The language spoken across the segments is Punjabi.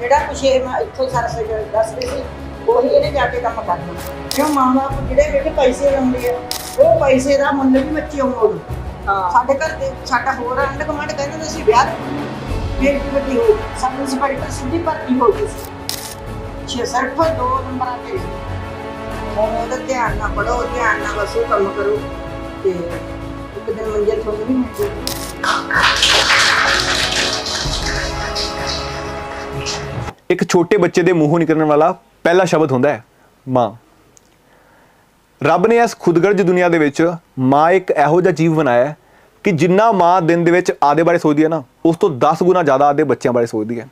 ਜਿਹੜਾ ਕੁਛ ਇਹ ਮੈਂ ਇੱਥੋਂ ਸਾਰਾ ਸਜ ਦੱਸਦੇ ਸੀ ਉਹੀ ਇਹਨੇ ਜਾ ਕੇ ਕੰਮ ਕਰਨਾ। ਕਿਉਂ ਮਾਂ ਬਾਪ ਜਿਹੜੇ ਬੇਟੇ ਪੈਸੇ ਲਾਉਂਦੇ ਆ ਉਹ ਪੈਸੇ ਦਾ ਮੁੱਲ ਵੀ ਬੱਚੇ ਹਾਂ। ਸਾਡੇ ਘਰ ਦੇ ਸਾਡਾ ਹੋਰ ਅੰਡ ਕਮਾਂਡ ਕਹਿੰਦੇ ਨੇ ਅਸੀਂ ਵਿਆਹ ਬੇਟੀ ਵੱਡੀ ਹੋ ਗਈ। ਸਬ ਇੰਸਪੈਕਟਰ ਸਿੱਧੀ ਭਰਤੀ ਹੋ ਗਈ ਸੀ। ਛੇ ਸਿਰਫ ਦੋ ਨੰਬਰਾਂ ਤੇ। ਉਹਦਾ ਧਿਆਨ ਨਾਲ ਪੜੋ ਧਿਆਨ ਨਾਲ ਬਸ ਕੰਮ ਕਰੋ ਤੇ ਇੱਕ ਦਿਨ ਮੰਜ਼ਿਲ ਤੁਹਾਨੂੰ ਵੀ ਮਿਲ ਜੇਗੀ ਇੱਕ ਛੋਟੇ ਬੱਚੇ ਦੇ ਮੂੰਹੋਂ ਨਿਕਲਣ ਵਾਲਾ ਪਹਿਲਾ ਸ਼ਬਦ ਹੁੰਦਾ ਹੈ, ਮਾਂ। ਰੱਬ ਨੇ ਇਸ ਖੁਦਗਰਜ ਦੁਨੀਆ ਦੇ ਵਿੱਚ ਮਾਂ ਇੱਕ ਇਹੋ ਜਿਹਾ ਜੀਵ ਬਣਾਇਆ ਹੈ ਕਿ ਜਿੰਨਾ ਮਾਂ ਦਿਨ ਦੇ ਵਿੱਚ ਆਦੇ ਬਾਰੇ ਸੋਚਦੀ ਹੈ ਨਾ, ਉਸ ਤੋਂ 10 ਗੁਣਾ ਜ਼ਿਆਦਾ ਆਦੇ ਬੱਚਿਆਂ ਬਾਰੇ ਸੋਚਦੀ ਹੈ।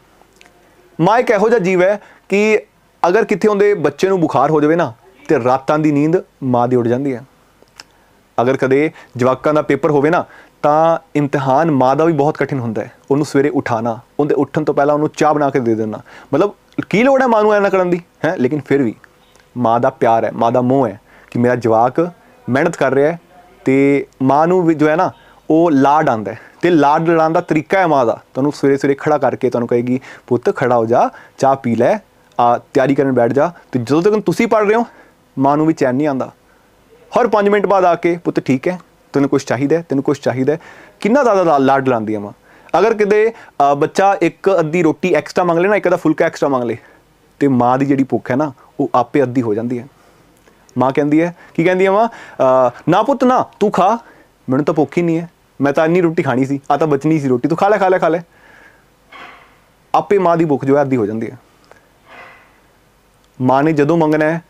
ਮਾਂ ਇੱਕ ਇਹੋ ਜਿਹਾ ਜੀਵ ਹੈ ਕਿ ਅਗਰ ਕਿਤੇ ਉਹਦੇ ਬੱਚੇ ਨੂੰ ਬੁਖਾਰ ਹੋ ਜਾਵੇ ਨਾ, ਤੇ ਰਾਤਾਂ ਦੀ ਨੀਂਦ ਮਾਂ ਦੀ ਉੱਡ ਜਾਂਦੀ ਹੈ। ਅਗਰ ਕਦੇ ਜਵਾਕਾਂ ਦਾ ਪੇਪਰ ਹੋਵੇ ਨਾ ਤਾਂ ਇਮਤਿਹਾਨ ਮਾਂ ਦਾ ਵੀ ਬਹੁਤ ਕਠਿਨ ਹੁੰਦਾ ਹੈ। ਉਹਨੂੰ ਸਵੇਰੇ ਉਠਾਣਾ ਉਹਦੇ ਉੱਠਣ ਤੋਂ ਪਹਿਲਾਂ ਉਹਨੂੰ ਚਾਹ ਬਣਾ ਕੇ ਦੇ ਦੇਣਾ। ਮਤਲਬ ਕੀ ਲੋੜ ਹੈ ਮਾਂ ਨੂੰ ਐਨਾ ਕਰਨ ਦੀ, ਹੈ? ਲੇਕਿਨ ਫਿਰ ਵੀ ਮਾਂ ਦਾ ਪਿਆਰ ਹੈ ਮਾਂ ਦਾ ਮੋਹ ਹੈ ਕਿ ਮੇਰਾ ਜਵਾਕ ਮਿਹਨਤ ਕਰ ਰਿਹਾ ਹੈ ਤੇ ਮਾਂ ਨੂੰ ਵੀ ਜੋ ਹੈ ਨਾ, ਉਹ ਲਾਡ ਆਂਦਾ ਹੈ। ਤੇ ਲਾਡ ਲੜਾਉਣ ਦਾ ਤਰੀਕਾ ਹੈ ਮਾਂ ਦਾ ਤੁਹਾਨੂੰ ਸਵੇਰੇ ਸਵੇਰੇ ਖੜਾ ਕਰਕੇ ਤੁਹਾਨੂੰ ਕਹੇਗੀ, ਪੁੱਤ, ਖੜਾ ਹੋ ਜਾ, ਚਾਹ ਪੀ ਲੈ, ਆ, ਤਿਆਰੀ ਕਰਨ ਬੈਠ ਜਾ। ਤੇ ਜਦੋਂ ਤੱਕ ਤੁਸੀਂ ਪੜ ਰਹੇ ਹੋ, ਮਾਂ ਨੂੰ ਵੀ ਚੈਨ ਨਹੀਂ ਆਂਦਾ ਹਰ 5 ਮਿੰਟ ਬਾਅਦ ਆ ਕੇ, ਪੁੱਤ, ਠੀਕ ਹੈ ਤੈਨੂੰ ਕੁਝ ਚਾਹੀਦਾ ਤੈਨੂੰ ਕੁਝ ਚਾਹੀਦਾ ਕਿੰਨਾ ਜ਼ਿਆਦਾ ਲਾ- ਲਾਡ ਲਾਉਂਦੀ ਆ ਮਾਂ ਅਗਰ ਕਿਤੇ ਬੱਚਾ ਇੱਕ ਅੱਧੀ ਰੋਟੀ ਐਕਸਟਰਾ ਮੰਗ ਲੇ ਨਾ, ਇੱਕ ਅੱਧਾ ਫੁਲਕਾ ਐਕਸਟਰਾ ਮੰਗ ਲੇ, ਤੇ ਮਾਂ ਦੀ ਜਿਹੜੀ ਭੁੱਖ ਹੈ ਨਾ, ਉਹ ਆਪੇ ਅੱਧੀ ਹੋ ਜਾਂਦੀ ਹੈ। ਮਾਂ ਕਹਿੰਦੀ ਹੈ, ਕੀ ਕਹਿੰਦੀ ਹੈ ਮਾਂ ਨਾ ਪੁੱਤ, ਨਾ, ਤੂੰ ਖਾ। ਮੈਨੂੰ ਤਾਂ ਭੁੱਖ ਹੀ ਨਹੀਂ ਹੈ। ਮੈਂ ਤਾਂ ਇੰਨੀ ਰੋਟੀ ਖਾਣੀ ਸੀ, ਆ ਤਾਂ ਬਚਣੀ ਸੀ ਰੋਟੀ। ਤੂੰ ਖਾ ਲੈ ਖਾ ਲੈ ਖਾ ਲੈ। ਆਪੇ ਮਾਂ ਦੀ ਭੁੱਖ ਜੋ ਹੈ, ਅੱਧੀ ਹੋ ਜਾਂਦੀ ਹੈ। ਮਾਂ ਨੇ ਜਦੋਂ ਮੰਗਣਾ ਹੈ,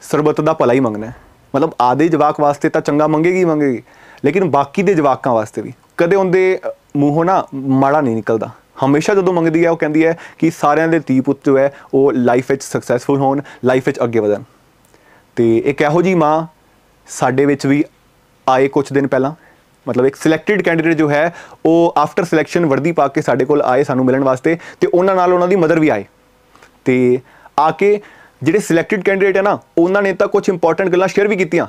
ਸਰਬੱਤ ਦਾ ਭਲਾ ਹੀ ਮੰਗਣਾ ਹੈ। ਮਤਲਬ ਆਦੇ ਜਵਾਕ ਵਾਸਤੇ ਤਾਂ ਚੰਗਾ ਮੰਗੇਗੀ ਹੀ ਮੰਗੇਗੀ। ਲੇਕਿਨ ਬਾਕੀ ਦੇ ਜਵਾਕਾਂ ਵਾਸਤੇ ਵੀ। ਕਦੇ ਉਹਦੇ ਮੂੰਹੋਂ ਨਾ ਮਾੜਾ ਨਹੀਂ ਨਿਕਲਦਾ। ਹਮੇਸ਼ਾ ਜਦੋਂ ਮੰਗਦੀ ਹੈ, ਉਹ ਕਹਿੰਦੀ ਹੈ ਕਿ ਸਾਰਿਆਂ ਦੇ ਧੀ ਪੁੱਤ ਜੋ ਹੈ, ਉਹ ਲਾਈਫ ਵਿੱਚ ਸਕਸੈਸਫੁਲ ਹੋਣ ਲਾਈਫ ਵਿੱਚ ਅੱਗੇ ਵਧਣ। ਤੇ ਇੱਕ ਇਹੋ ਜੀ ਮਾਂ ਸਾਡੇ ਵਿੱਚ ਵੀ ਆਏ ਕੁਝ ਦਿਨ ਪਹਿਲਾਂ। ਮਤਲਬ ਇੱਕ ਸਿਲੈਕਟਡ ਕੈਂਡੀਡੇਟ ਜੋ ਹੈ, ਉਹ ਆਫਟਰ ਸਿਲੈਕਸ਼ਨ ਵਰਦੀ ਪਾ ਕੇ ਸਾਡੇ ਕੋਲ ਆਏ ਸਾਨੂੰ ਮਿਲਣ ਵਾਸਤੇ ਤੇ ਉਹਨਾਂ ਨਾਲ ਉਹਨਾਂ ਦੀ ਮਦਰ ਵੀ ਆਏ। ਤੇ ਆ ਕੇ ਜਿਹੜੇ ਸਿਲੈਕਟਡ ਕੈਂਡੀਡੇਟ ਹੈ ਨਾ, ਉਹਨਾਂ ਨੇ ਤਾਂ ਕੁਝ ਇੰਪੋਰਟੈਂਟ ਗੱਲਾਂ ਸ਼ੇਅਰ ਵੀ ਕੀਤੀਆਂ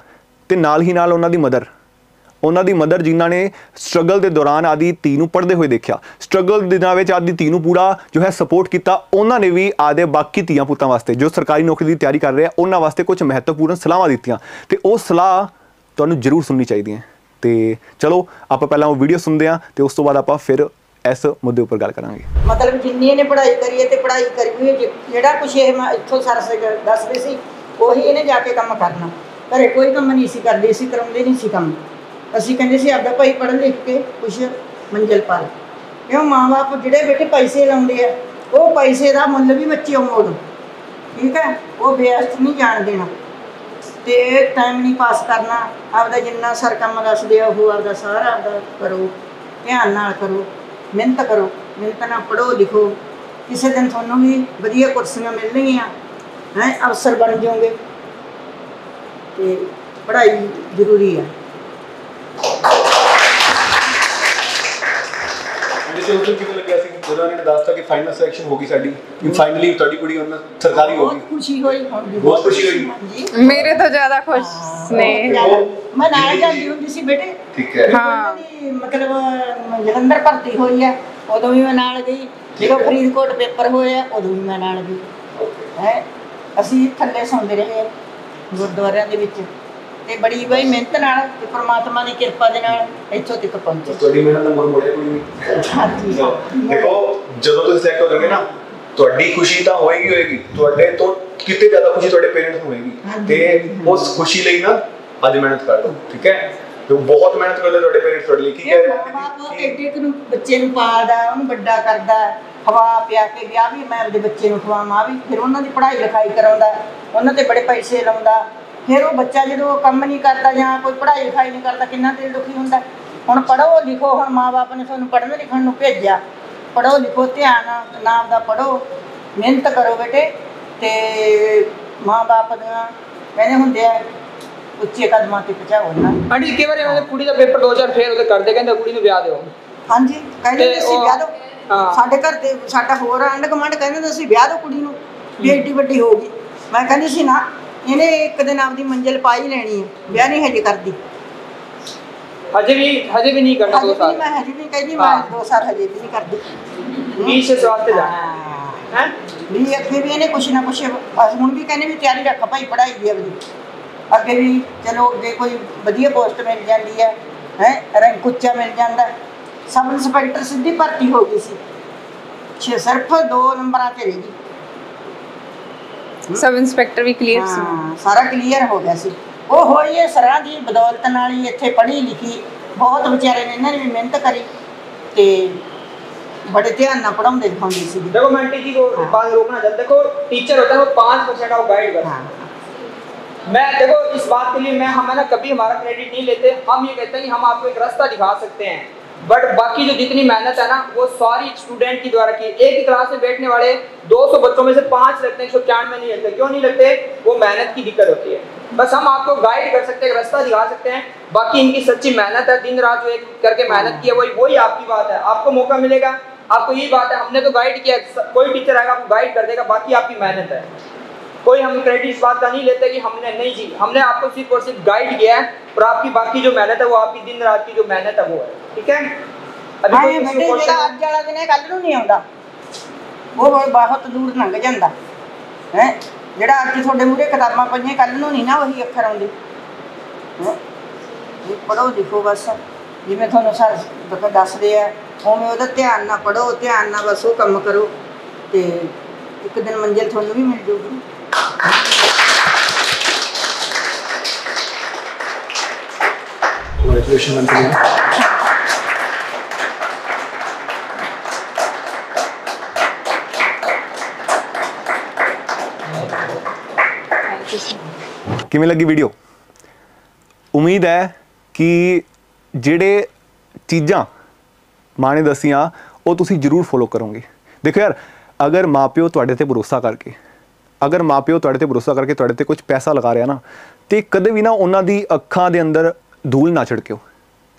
ਤੇ ਨਾਲ ਹੀ ਨਾਲ ਉਹਨਾਂ ਦੀ ਮਦਰ ਉਹਨਾਂ ਦੀ ਮਦਰ ਜਿਨ੍ਹਾਂ ਨੇ ਸਟਰਗਲ ਦੇ ਦੌਰਾਨ ਆਦੀ ਧੀ ਨੂੰ ਪੜ੍ਹਦੇ ਹੋਏ ਦੇਖਿਆ। ਸਟਰਗਲ ਦਿਨਾਂ ਵਿੱਚ ਆਦੀ ਧੀ ਨੂੰ ਪੂਰਾ ਜੋ ਹੈ ਸਪੋਰਟ ਕੀਤਾ ਉਹਨਾਂ ਨੇ ਵੀ ਆਦੇ ਬਾਕੀ ਧੀਆਂ ਪੁੱਤਾਂ ਵਾਸਤੇ ਜੋ ਸਰਕਾਰੀ ਨੌਕਰੀ ਦੀ ਤਿਆਰੀ ਕਰ ਰਹੇ ਆ ਉਹਨਾਂ ਵਾਸਤੇ ਕੁਝ ਮਹੱਤਵਪੂਰਨ ਸਲਾਹਾਂ ਦਿੱਤੀਆਂ। ਤੇ ਉਹ ਸਲਾਹ ਤੁਹਾਨੂੰ ਜ਼ਰੂਰ ਸੁਣਨੀ ਚਾਹੀਦੀ ਹੈ। ਤੇ ਚਲੋ ਆਪਾਂ ਪਹਿਲਾਂ ਉਹ ਵੀਡੀਓ ਸੁਣਦੇ ਹਾਂ ਤੇ ਉਸ ਤੋਂ ਬਾਅਦ ਆਪਾਂ ਫਿਰ ਇਸ ਮੁੱਦੇ ਉੱਪਰ ਗੱਲ ਕਰਾਂਗੇ। ਮਤਲਬ ਜਿੰਨੀ ਇਹਨੇ ਪੜ੍ਹਾਈ ਕਰੀ ਹੈ ਤੇ ਪੜ੍ਹਾਈ ਕਰੀ ਹੈ, ਜਿਹੜਾ ਕੁਛ ਇਹ ਇੱਥੋਂ ਸਾਰਾ ਦੱਸਦੇ ਸੀ ਉਹੀ ਇਹਨੇ ਜਾ ਕੇ ਕੰਮ ਕਰਨਾ। ਘਰੇ ਕੋਈ ਕੰਮ ਨਹੀਂ ਸੀ ਕਰਦੇ ਸੀ ਕਰਾਉਂਦੇ ਨਹੀਂ ਸੀ ਕੰਮ। ਅਸੀਂ ਕਹਿੰਦੇ ਸੀ ਆਪਦਾ ਭਾਈ ਪੜ੍ਹ ਲਿਖ ਕੇ ਕੁਛ ਮੰਜ਼ਿਲ ਪਾ ਕਿਉਂ ਮਾਂ-ਬਾਪ ਜਿਹੜੇ ਬੇਟੇ ਪੈਸੇ ਲਾਉਂਦੇ ਆ, ਉਹ ਪੈਸੇ ਦਾ ਮੁੱਲ ਵੀ ਬੱਚੇ ਮੋੜ ਠੀਕ ਹੈ? ਉਹ ਬੇਅਸਤ ਨਹੀਂ ਜਾਣ ਦੇਣਾ। ਤੇ ਟਾਈਮ ਨਹੀਂ ਪਾਸ ਕਰਨਾ। ਆਪਦਾ ਜਿੰਨਾ ਸਰ ਕੰਮ ਦੱਸਦੇ ਆ, ਉਹ ਆਪਦਾ ਸਾਰਾ ਆਪਦਾ ਕਰੋ। ਧਿਆਨ ਨਾਲ ਕਰੋ। ਮਿਹਨਤ ਕਰੋ। ਮਿਹਨਤ ਨਾਲ ਪੜੋ ਲਿਖੋ। ਕਿਸੇ ਦਿਨ ਤੁਹਾਨੂੰ ਵੀ ਵਧੀਆ ਕੁਰਸੀਆਂ ਮਿਲਣਗੀਆਂ। ਹੈ? ਅਫਸਰ ਬਣ ਜਾਓਗੇ। ਤੇ ਪੜ੍ਹਾਈ ਜ਼ਰੂਰੀ ਹੈ ਜਿਸੇ ਉਸ ਦਿਨ ਕਿਵੇਂ ਲੱਗਿਆ ਸੀ ਜਦੋਂ ਇਹਨਾਂ ਨੇ ਦੱਸਤਾ ਕਿ ਫਾਈਨਲ ਸਿਲੈਕਸ਼ਨ ਹੋ ਗਈ ਸਾਡੀ ਕਿ ਫਾਈਨਲੀ ਤੁਹਾਡੀ ਕੁੜੀ ਉਹਨਾਂ ਸਰਕਾਰੀ ਹੋ ਬਹੁਤ ਗਈ ਖੁਸ਼ੀ ਹੋਈ ਬਹੁਤ ਖੁਸ਼ੀ ਹੋਈ। ਮੇਰੇ ਤੋਂ ਜ਼ਿਆਦਾ ਖੁਸ਼ ਨੇ। ਮੈਂ ਨਾਲ ਜਾਂਦੀ ਹੁੰਦੀ ਸੀ ਬੇਟੇ। ਠੀਕ ਹੈ। ਹਾਂ। ਉਹਨਾਂ ਮਤਲਬ ਜਲੰਧਰ ਭਰਤੀ ਹੋਈ ਹੈ ਉਦੋਂ ਵੀ ਮੈਂ ਨਾਲ ਗਈ। ਜਦੋਂ ਫਰੀਦਕੋਟ ਪੇਪਰ ਹੋਏ ਆ ਉਦੋਂ ਵੀ ਮੈਂ ਨਾਲ ਗਈ। ਹੈ? ਅਸੀਂ ਥੱਲੇ ਸੌਂਦੇ ਰਹੇ ਗੁਰਦੁਆਰਿਆਂ ਦੇ ਵਿੱਚ। ਤੇ ਬੜੀ ਬਈ ਮਿਹਨਤ ਨਾਲ ਤੇ ਪ੍ਰਮਾਤਮਾ ਦੀ ਕਿਰਪਾ ਦੇ ਨਾਲ ਇੱਥੋਂ ਤੱਕ ਪਹੁੰਚੇ। ਤੁਹਾਡੀ ਮਿਹਨਤ ਦਾ ਮੁੱਲ ਮੋੜਿਆ ਕੋਈ ਨਹੀਂ। ਹਾਂਜੀ। ਦੇਖੋ ਜਦੋਂ ਤੁਸੀਂ ਸਿਲੈਕਟ ਹੋ ਜਾਓਗੇ ਨਾ ਤੁਹਾਡੀ ਖੁਸ਼ੀ ਤਾਂ ਹੋਏਗੀ ਹੋਏਗੀ। ਤੁਹਾਡੇ ਤੋਂ ਕਿਤੇ ਜ਼ਿਆਦਾ ਖੁਸ਼ੀ ਤੁਹਾਡੇ ਪੇਰੈਂਟਸ ਨੂੰ ਹੋਏਗੀ। ਤੇ ਉਸ ਖੁਸ਼ੀ ਲਈ ਨਾ ਅੱਜ ਮਿਹਨਤ ਕਰ ਲਓ ਠੀਕ ਹੈ? ਤੇ ਬਹੁਤ ਮਿਹਨਤ ਕਰਦੇ ਤੁਹਾਡੇ ਪੇਰੈਂਟਸ ਤੁਹਾਡੇ ਲਈ ਕੀ ਰਹੇ ਮਾਂ-ਬਾਪ ਐਡੇ ਕੁ ਨੂੰ ਬੱਚੇ ਨੂੰ ਪਾਲਦਾ ਉਹਨੂੰ ਵੱਡਾ ਕਰਦਾ ਖਵਾ ਪਿਆ ਕੇ ਵਿਆਹ ਵੀ ਮੈਂ ਆਪਦੇ ਬੱਚੇ ਨੂੰ ਖਵਾਵਾਂ ਵੀ ਫਿਰ ਉਹਨਾਂ ਦੀ ਪੜ੍ਹਾਈ ਲਿਖਾਈ ਕਰਾਉਂਦਾ ਉਹਨਾਂ ਤੇ ਬੜੇ ਪੈਸੇ ਲਾਉਂਦਾ ਫਿਰ ਉਹ ਬੱਚਾ ਜਦੋਂ ਕੰਮ ਨਹੀਂ ਕਰਦਾ ਜਾਂ ਕੋਈ ਪੜ੍ਹਾਈ ਲਿਖਾਈ ਨਹੀਂ ਕਰਦਾ ਕਿੰਨਾ ਦਿਲ ਦੁਖੀ ਹੁੰਦਾ। ਹੁਣ ਪੜ੍ਹੋ ਲਿਖੋ ਹੁਣ ਮਾਂ-ਬਾਪ ਨੇ ਤੁਹਾਨੂੰ ਪੜ੍ਹਨ ਲਿਖਣ ਨੂੰ ਭੇਜਿਆ। ਪੜ੍ਹੋ ਲਿਖੋ ਧਿਆਨ ਨਾਮ ਦਾ ਪੜ੍ਹੋ ਮਿਹਨਤ ਕਰੋ ਬੇਟੇ। ਤੇ ਮਾਂ-ਬਾਪ ਦੀਆਂ ਕਹਿੰਦੇ ਹੁੰਦੇ ਆ ਉੱਚੇ ਕਦਮਾਂ ਤੇ ਪਹੁੰਚਾਓ ਨਾ। ਆਂਟੀ ਕਈ ਵਾਰੀ ਕੁੜੀ ਦਾ ਪੇਪਰ ਦੋ ਚਾਰ ਫੇਰ ਉਹਦੇ ਕਰਦੇ ਕਹਿੰਦੇ ਕੁੜੀ ਨੂੰ ਵਿਆਹ ਦਿਓ। ਹਾਂਜੀ ਕਹਿੰਦੇ ਤੇ ਨੇ ਅਸੀਂ ਉਹ- ਵਿਆਹ ਦੋ ਹਾਂ। ਸਾਡੇ ਘਰ ਦੇ ਸਾਡਾ ਹੋਰ ਆਂਢ ਗੁਆਂਢ ਕਹਿੰਦੇ ਅਸੀਂ ਵਿਆਹ ਦੋ ਕੁੜੀ ਨੂੰ ਵੀ ਏਡੀ ਵੱਡੀ ਹੋ ਗਈ। ਮੈਂ ਕਹਿੰਦੀ ਸੀ ਨਾ ਇਹਨੇ ਇੱਕ ਦਿਨ ਆਪਦੀ ਮੰਜ਼ਿਲ ਪਾ ਹੀ ਲੈਣੀ ਹੈ ਵਿਆਹ ਨਹੀਂ ਹਜੇ ਕਰਦੀ। ਹਜੇ ਵੀ ਹਜੇ ਵੀ ਨਹੀਂ ਕਰਨਾ ਦੋ ਸਾਲ। ਮੈਂ ਹਜੇ ਵੀ ਕਹਿੰਦੀ ਮੈਂ। ਦੋ ਸਾਲ ਹਜੇ ਵੀ ਨਹੀਂ ਕਰਦੀ। ਬੀਸ ਇਸ ਵਾਸਤੇ ਜਾਣਾ। ਹਾਂ। ਵੀ ਅੱਗੇ ਵੀ ਇਹਨੇ ਕੁਛ ਨਾ ਕੁਛ ਹੁਣ ਵੀ ਕਹਿੰਦੇ ਵੀ ਤਿਆਰੀ ਰੱਖ ਭਾਈ ਪੜ੍ਹਾਈ ਦੀ ਆਪਣੀ ਅੱਗੇ ਵੀ ਚਲੋ ਅੱਗੇ ਕੋਈ ਵਧੀਆ ਪੋਸਟ ਮਿਲ ਜਾਂਦੀ ਹੈ ਹੈ? ਰੈਂਕ ਉੱਚਾ ਮਿਲ ਜਾਂਦਾ। ਸਬ ਇੰਸਪੈਕਟਰ ਸਿੱਧੀ ਭਰਤੀ ਹੋ ਗਈ ਸੀ। ਛੇ ਸਿਰਫ ਦੋ ਨੰਬਰਾਂ ਤੇ ਰਹਿ ਸਬ ਇੰਸਪੈਕਟਰ ਵੀ ਕਲੀਅਰ ਸੀ ਹਾਂ ਸਾਰਾ ਕਲੀਅਰ ਹੋ ਗਿਆ ਸੀ ਉਹ ਹੋਈ ਹੈ ਸਰਾਂ ਦੀ ਬਦੌਲਤ ਨਾਲ ਹੀ ਇੱਥੇ ਪੜ੍ਹੀ ਲਿਖੀ ਬਹੁਤ ਵਿਚਾਰੇ ਨੇ ਇਹਨਾਂ ਨੇ ਵੀ ਮਿਹਨਤ ਕਰੀ ਤੇ ਬੜੇ ਧਿਆਨ ਨਾਲ ਪੜਾਉਂਦੇ ਦਿਖਾਉਂਦੇ ਸੀ देखो मैं आंटी जी को बात रोकना चाहता देखो टीचर होता है वो पाँच परसेंट आपको गाइड करता ਹਾਂ है मैं देखो इस बात के लिए मैं हम है ना कभी हमारा क्रेडिट नहीं लेते हम ये कहते हैं कि हम आपको एक रास्ता दिखा सकते हैं बट बाकी जो जितनी मेहनत है ना, वो सारी स्टूडेंट की द्वारा की। एक ही क्लास में बैठने वाले 200 बच्चों में से पाँच लगते हैं, एक सौ नहीं लगते। क्यों नहीं लगते? वो मेहनत की दिक्कत होती है। बस हम आपको गाइड कर सकते हैं, रास्ता दिखा सकते हैं। बाकी इनकी सच्ची मेहनत है, दिन रात जो एक करके मेहनत की है, वही वही आपकी बात है। आपको मौका मिलेगा, आपको यही बात है। हमने तो गाइड किया कोई टीचर आएगा, आपको गाइड कर देगा, बाकी आपकी मेहनत है। कोई हम क्रेडिट इस बात का नहीं लेते कि हमने नहीं जी हमने आपको सिर्फ और सिर्फ गाइड किया है और आपकी बाकी जो मेहनत है वो आपकी दिन रात की जो मेहनत है वो है ठीक है अभी ਹਾਂ कोई ਇਹ किसी ਬੇਟੇ को ਜਿਹੜਾ question- ਅੱਜ ਵਾਲਾ ਦਿਨ ਹੈ ਕੱਲ ਨੂੰ ਨਹੀਂ ਆਉਂਦਾ ਉਹ ਬਹੁਤ- ਬਹੁਤ ਦੂਰ ਲੰਘ ਜਾਂਦਾ ਹੈ ਜਿਹੜਾ ਅੱਜ ਤੁਹਾਡੇ ਮੂਹਰੇ ਕਿਤਾਬਾਂ ਪਈਆਂ ਕੱਲ ਨੂੰ ਨਹੀਂ ਨਾ ਉਹੀ ਅੱਖਰ ਆਉਂਦੇ ਹੈਂ। ਇਹ ਪੜੋ ਲਿਖੋ ਬਸ ਜਿਵੇਂ ਤੁਹਾਨੂੰ ਸਰ ਦ- ਦੱਸਦੇ ਆ ਉਵੇਂ ਉਹਦਾ ਧਿਆਨ ਨਾਲ ਪੜੋ ਧਿਆਨ ਨਾਲ ਬਸ ਉਹ ਕੰਮ ਕਰੋ ਤੇ ਇੱਕ ਦਿਨ ਮੰਜ਼ਿਲ ਤੁਹਾਨੂੰ ਵੀ ਮਿਲ ਜੂਗੀ Congratulations once again. ਕਿਵੇਂ ਲੱਗੀ ਵੀਡੀਓ ਉਮੀਦ ਹੈ ਕਿ ਜਿਹੜੇ ਚੀਜ਼ਾਂ ਮਾਂ ਨੇ ਦੱਸੀਆਂ ਉਹ ਤੁਸੀਂ ਜ਼ਰੂਰ ਫੋਲੋ ਕਰੋਗੇ ਦੇਖੋ ਯਾਰ ਅਗਰ ਮਾਪਿਓ ਤੁਹਾਡੇ ਤੇ ਭਰੋਸਾ ਕਰਕੇ ਅਗਰ ਮਾਪਿਓ ਤੁਹਾਡੇ ਤੇ ਭਰੋਸਾ ਕਰਕੇ ਤੁਹਾਡੇ ਤੇ ਕੁਝ ਪੈਸਾ ਲਗਾ ਰਿਹਾ ਨਾ, ਤੇ ਕਦੇ ਵੀ ਨਾ ਉਹਨਾਂ ਦੀ ਅੱਖਾਂ ਦੇ ਅੰਦਰ ਧੂਲ ਨਾ ਛਿੜਕਿਓ।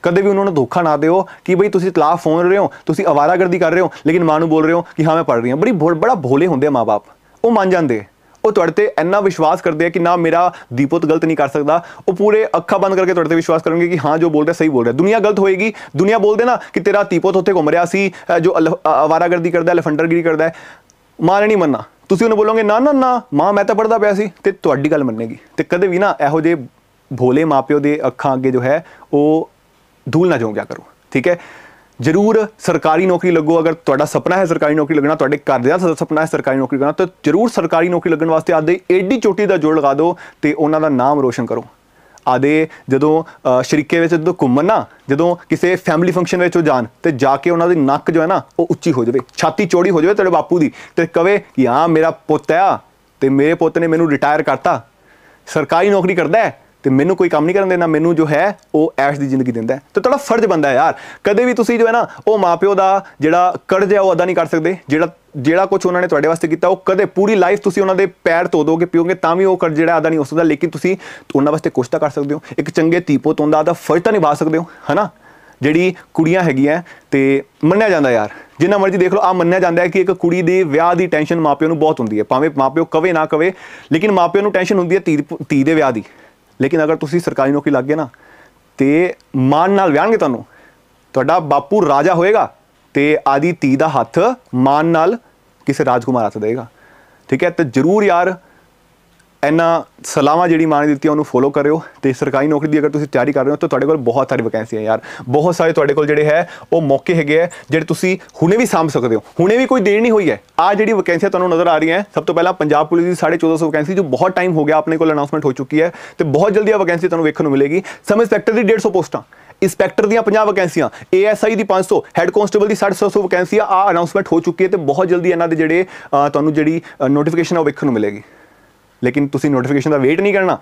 ਕਦੇ ਵੀ ਉਹਨਾਂ ਨੂੰ ਧੋਖਾ ਨਾ ਦਿਓ ਕਿ ਬਈ ਤੁਸੀਂ ਤਲਾਕ ਫੋਨ ਰਹੇ ਹੋ, ਤੁਸੀਂ ਅਵਾਰਾਗਰਦੀ ਕਰ ਰਹੇ ਹੋ, ਲੇਕਿਨ ਮਾਂ ਨੂੰ ਬੋਲ ਰਹੇ ਹੋ ਕਿ ਹਾਂ, ਮੈਂ ਪੜ ਰਹੀ ਹਾਂ। ਬੜੀ ਭੋ- ਬੜਾ ਭੋਲੇ ਹੁੰਦੇ ਆ ਮਾਪੇ ਉਹ ਮੰਨ ਜਾਂਦੇ ਉਹ ਤੁਹਾਡੇ ਤੇ ਇੰਨਾ ਵਿਸ਼ਵਾਸ ਕਰਦੇ ਆ ਕਿ ਨਾ ਮੇਰਾ ਦੀਪੋਤ ਗਲਤ ਨਹੀਂ ਕਰ ਸਕਦਾ। ਉਹ ਪੂਰੇ ਅੱਖਾਂ ਬੰਦ ਕਰਕੇ ਤੁਹਾਡੇ ਤੇ ਵਿਸ਼ਵਾਸ ਕਰਨਗੇ ਕਿ ਹਾਂ, ਜੋ ਬੋਲ ਰਿਹਾ, ਸਹੀ ਬੋਲ ਰਿਹਾ। ਦੁਨੀਆ ਗਲਤ ਹੋਏਗੀ। ਦੁਨੀਆ ਬੋਲਦੇ ਨਾ ਕਿ ਤੇਰਾ ਦੀਪੋਤ ਉੱਥੇ ਘੁੰਮ ਰਿਹਾ ਸੀ ਜੋ ਅਲ- ਅਵਾਰਾਗਰਦੀ ਕਰਦਾ ਹੈ ਲਫੰਡਰਗਿਰੀ ਕਰਦਾ ਮਾਂ ਨੇ ਨਹੀਂ ਮੰਨਣਾ। ਤੁਸੀਂ ਉਹਨੂੰ ਬੋਲੋਗੇ, ਨਾ ਨਾ ਨਾ, ਮਾਂ, ਮੈਂ ਤਾਂ ਪੜਦਾ ਪਿਆ ਸੀ। ਤੇ ਤੁਹਾਡੀ ਗੱਲ ਮੰਨੇਗੀ। ਤੇ ਕਦੇ ਵੀ ਨਾ ਇਹੋ ਜਿਹੇ ਭੋਲੇ ਮਾਪਿਓ ਦੇ ਅੱਖਾਂ ਅੱਗੇ ਜੋ ਹੈ, ਉਹ ਧੂਲ ਨਾ ਜਾਓ ਕਿਆ ਕਰੋ, ਠੀਕ ਹੈ? ਜ਼ਰੂਰ ਸਰਕਾਰੀ ਨੌਕਰੀ ਲੱਗੋ, ਅਗਰ ਤੁਹਾਡਾ ਸੁਪਨਾ ਹੈ ਸਰਕਾਰੀ ਨੌਕਰੀ ਲੱਗਣਾ, ਤੁਹਾਡੇ ਘਰ ਦਾ ਸੁਪਨਾ ਹੈ ਸਰਕਾਰੀ ਨੌਕਰੀ ਕਰਨਾ ਤਾਂ ਜ਼ਰੂਰ ਸਰਕਾਰੀ ਨੌਕਰੀ ਲੱਗਣ ਵਾਸਤੇ ਆਦੇ ਏਡੀ ਚੋਟੀ ਦਾ ਜੋੜ ਲਗਾ ਦਿਓ ਤੇ ਉਹਨਾਂ ਦਾ ਨਾਮ ਰੋਸ਼ਨ ਕਰੋ। ਆਦੇ ਜਦੋਂ ਸ਼ਰੀਕੇ ਵਿੱਚ ਜਦੋਂ ਘੁੰਮਣ ਨਾ, ਜਦੋਂ ਕਿਸੇ ਫੈਮਿਲੀ ਫੰਕਸ਼ਨ ਵਿੱਚ ਉਹ ਜਾਣ, ਤੇ ਜਾ ਕੇ ਉਹਨਾਂ ਦੀ ਨੱਕ ਜੋ ਹੈ ਨਾ, ਉਹ ਉੱਚੀ ਹੋ ਜਾਵੇ, ਛਾਤੀ ਚੌੜੀ ਹੋ ਜਾਵੇ ਤੁਹਾਡੇ ਬਾਪੂ ਦੀ, ਤੇ ਕਵੇ ਕਿ ਹਾਂ ਮੇਰਾ ਪੁੱਤ ਆ, ਤੇ ਮੇਰੇ ਪੁੱਤ ਨੇ ਮੈਨੂੰ ਰਿਟਾਇਰ ਕਰਤਾ। ਸਰਕਾਰੀ ਨੌਕਰੀ ਕਰਦਾ ਹੈ ਤੇ ਮੈਨੂੰ ਕੋਈ ਕੰਮ ਨਹੀਂ ਕਰਨ ਦੇਣਾ, ਮੈਨੂੰ ਜੋ ਹੈ ਉਹ ਐਸ਼ ਦੀ ਜ਼ਿੰਦਗੀ ਦਿੰਦਾ ਹੈ। ਤੇ ਤੁਹਾਡਾ ਫਰਜ਼ ਬੰਦਾ ਯਾਰ, ਕਦੇ ਵੀ ਤੁਸੀਂ ਜੋ ਹੈ ਨਾ, ਉਹ ਮਾਪਿਓ ਦਾ ਜਿਹੜਾ ਕਰਜ਼ ਹੈ ਉਹ ਅਦਾ ਨਹੀਂ ਕਰ ਸਕਦੇ, ਜਿਹੜਾ ਜਿਹੜਾ ਕੁਝ ਉਹਨਾਂ ਨੇ ਤੁਹਾਡੇ ਵਾਸਤੇ ਕੀਤਾ, ਉਹ ਕਦੇ ਪੂਰੀ ਲਾਈਫ ਤੁਸੀਂ ਉਹਨਾਂ ਦੇ ਪੈਰ ਧੋ ਦੋਗੇ, ਪੀਓਗੇ, ਤਾਂ ਵੀ ਉਹ ਕਰਜ਼ ਜਿਹੜਾ ਅਦਾ ਨਹੀਂ ਹੋ ਸਕਦਾ, ਲੇਕਿਨ ਤੁਸੀਂ ਉਹਨਾਂ ਵਾਸਤੇ ਕੁਛ ਤਾਂ ਕਰ ਸਕਦੇ ਹੋ। ਇੱਕ ਚੰਗੇ ਧੀਪੋ ਤੋਂ ਦਾ ਫਰਜ਼ ਤਾਂ ਨਿਭਾ ਸਕਦੇ ਹੋ, ਹਨਾ? ਜਿਹੜੀ ਕੁੜੀਆਂ ਹੈਗੀਆਂ, ਤੇ ਮੰਨਿਆ ਜਾਂਦਾ ਯਾਰ। ਜਿੰਨਾ ਮਰਜ਼ੀ ਦੇਖ ਲਓ ਆ ਮੰਨਿਆ ਜਾਂਦਾ ਹੈ ਕਿ ਇੱਕ ਕੁੜੀ ਦੇ ਵਿਆਹ ਦੀ ਟੈਨਸ਼ਨ ਮਾਪਿਓ ਨੂੰ ਬਹੁਤ ਹੁੰਦੀ ਹੈ। ਭਾਵੇਂ ਮਾਪਿਓ ਕਵੇ ਨਾ ਕਵੇ, ਲੇਕਿਨ ਮਾਪਿਓ ਨੂੰ ਟੈਨਸ਼ਨ ਹੁੰਦੀ ਹੈ ਧੀ ਧੀ ਦੇ ਵਿਆਹ ਦੀ। ਲੇਕਿਨ ਅਗਰ ਤੁਸੀਂ ਸਰਕਾਰੀ ਨੌਕਰੀ ਲੱਗ ਗਏ ਨਾ, ਤੇ ਮਾਣ ਨਾਲ ਵਿਆਹਣਗੇ ਤੁਹਾਨੂੰ। ਤੁਹਾਡਾ ਬਾਪੂ ਰਾਜਾ ਹੋਏਗਾ ਤੇ ਆਦੀ ਧੀ ਦਾ ਹੱਥ ਮਾਣ ਨਾਲ ਕਿਸੇ ਰਾਜਕੁਮਾਰ ਹੱਥ ਦੇਗਾ ਠੀਕ ਹੈ? ਤੇ ਜਰੂਰ ਯਾਰ ਇਹਨਾਂ ਸਲਾਹਾਂ ਜਿਹੜੀ ਮਾਂ ਨੇ ਦਿੱਤੀਆਂ, ਉਹਨੂੰ ਫੋਲੋ ਕਰਿਓ ਤੇ ਸਰਕਾਰੀ ਨੌਕਰੀ ਦੀ ਅਗਰ ਤੁਸੀਂ ਤਿਆਰੀ ਕਰ ਰਹੇ ਹੋ, ਤਾਂ ਤੁਹਾਡੇ ਕੋਲ ਬਹੁਤ ਸਾਰੀ ਵੈਕੈਂਸੀਆਂ ਯਾਰ। ਬਹੁਤ ਸਾਰੇ ਤੁਹਾਡੇ ਕੋਲ ਜਿਹੜੇ ਹੈ, ਉਹ ਮੌਕੇ ਹੈਗੇ ਆ ਜਿਹੜੇ ਤੁਸੀਂ ਹੁਣੇ ਵੀ ਸਾਂਭ ਸਕਦੇ ਹੋ। ਹੁਣੇ ਵੀ ਕੋਈ ਦੇਰ ਨਹੀਂ ਹੋਈ ਹੈ। ਆ ਜਿਹੜੀ ਵੈਕੈਂਸੀਆਂ ਤੁਹਾਨੂੰ ਨਜ਼ਰ ਆ ਰਹੀਆਂ ਸਭ ਤੋਂ ਪਹਿਲਾਂ ਪੰਜਾਬ ਪੁਲਿਸ ਦੀ 1450 ਵੈਕੈਂਸੀ ਜੋ ਬਹੁਤ ਟਾਈਮ ਹੋ ਗਿਆ, ਆਪਣੇ ਕੋਲ ਅਨਾਉਂਸਮੈਂਟ ਹੋ ਚੁੱਕੀ ਹੈ, ਤੇ ਬਹੁਤ ਜਲਦੀ ਆ ਵੈਕੈਂਸੀ ਤੁਹਾਨੂੰ ਵੇਖਣ ਨੂੰ ਮਿਲੇਗੀ। ਸਬ ਇੰਸਪੈਕਟਰ ਦੀ 150 ਪੋਸਟਾਂ, ਇੰਸਪੈਕਟਰ ਦੀਆਂ 50 ਵੈਕੈਂਸੀਆਂ ਏਐਸਆਈ ਦੀ 500 ਹੈੱਡ ਕਾਂਸਟੇਬਲ ਦੀ 750 ਵੈਕੈਂਸੀਆਂ ਆ ਅਨਾਉਂਸਮੈਂਟ ਹੋ ਚੁੱਕੀ ਹੈ ਤੇ ਬਹੁਤ ਜਲਦੀ ਇਹਨਾਂ ਦੇ ਜਿਹੜੇ ਤੁਹਾਨੂੰ ਜਿਹੜੀ ਨੋਟੀਫਿਕੇਸ਼ਨ ਆ ਉਹ ਵੇਖਣ ਨੂੰ ਮਿਲੇਗੀ। ਲੇਕਿਨ ਤੁਸੀਂ ਨੋਟੀਫਿਕੇਸ਼ਨ ਦਾ ਵੇਟ ਨਹੀਂ ਕਰਨਾ।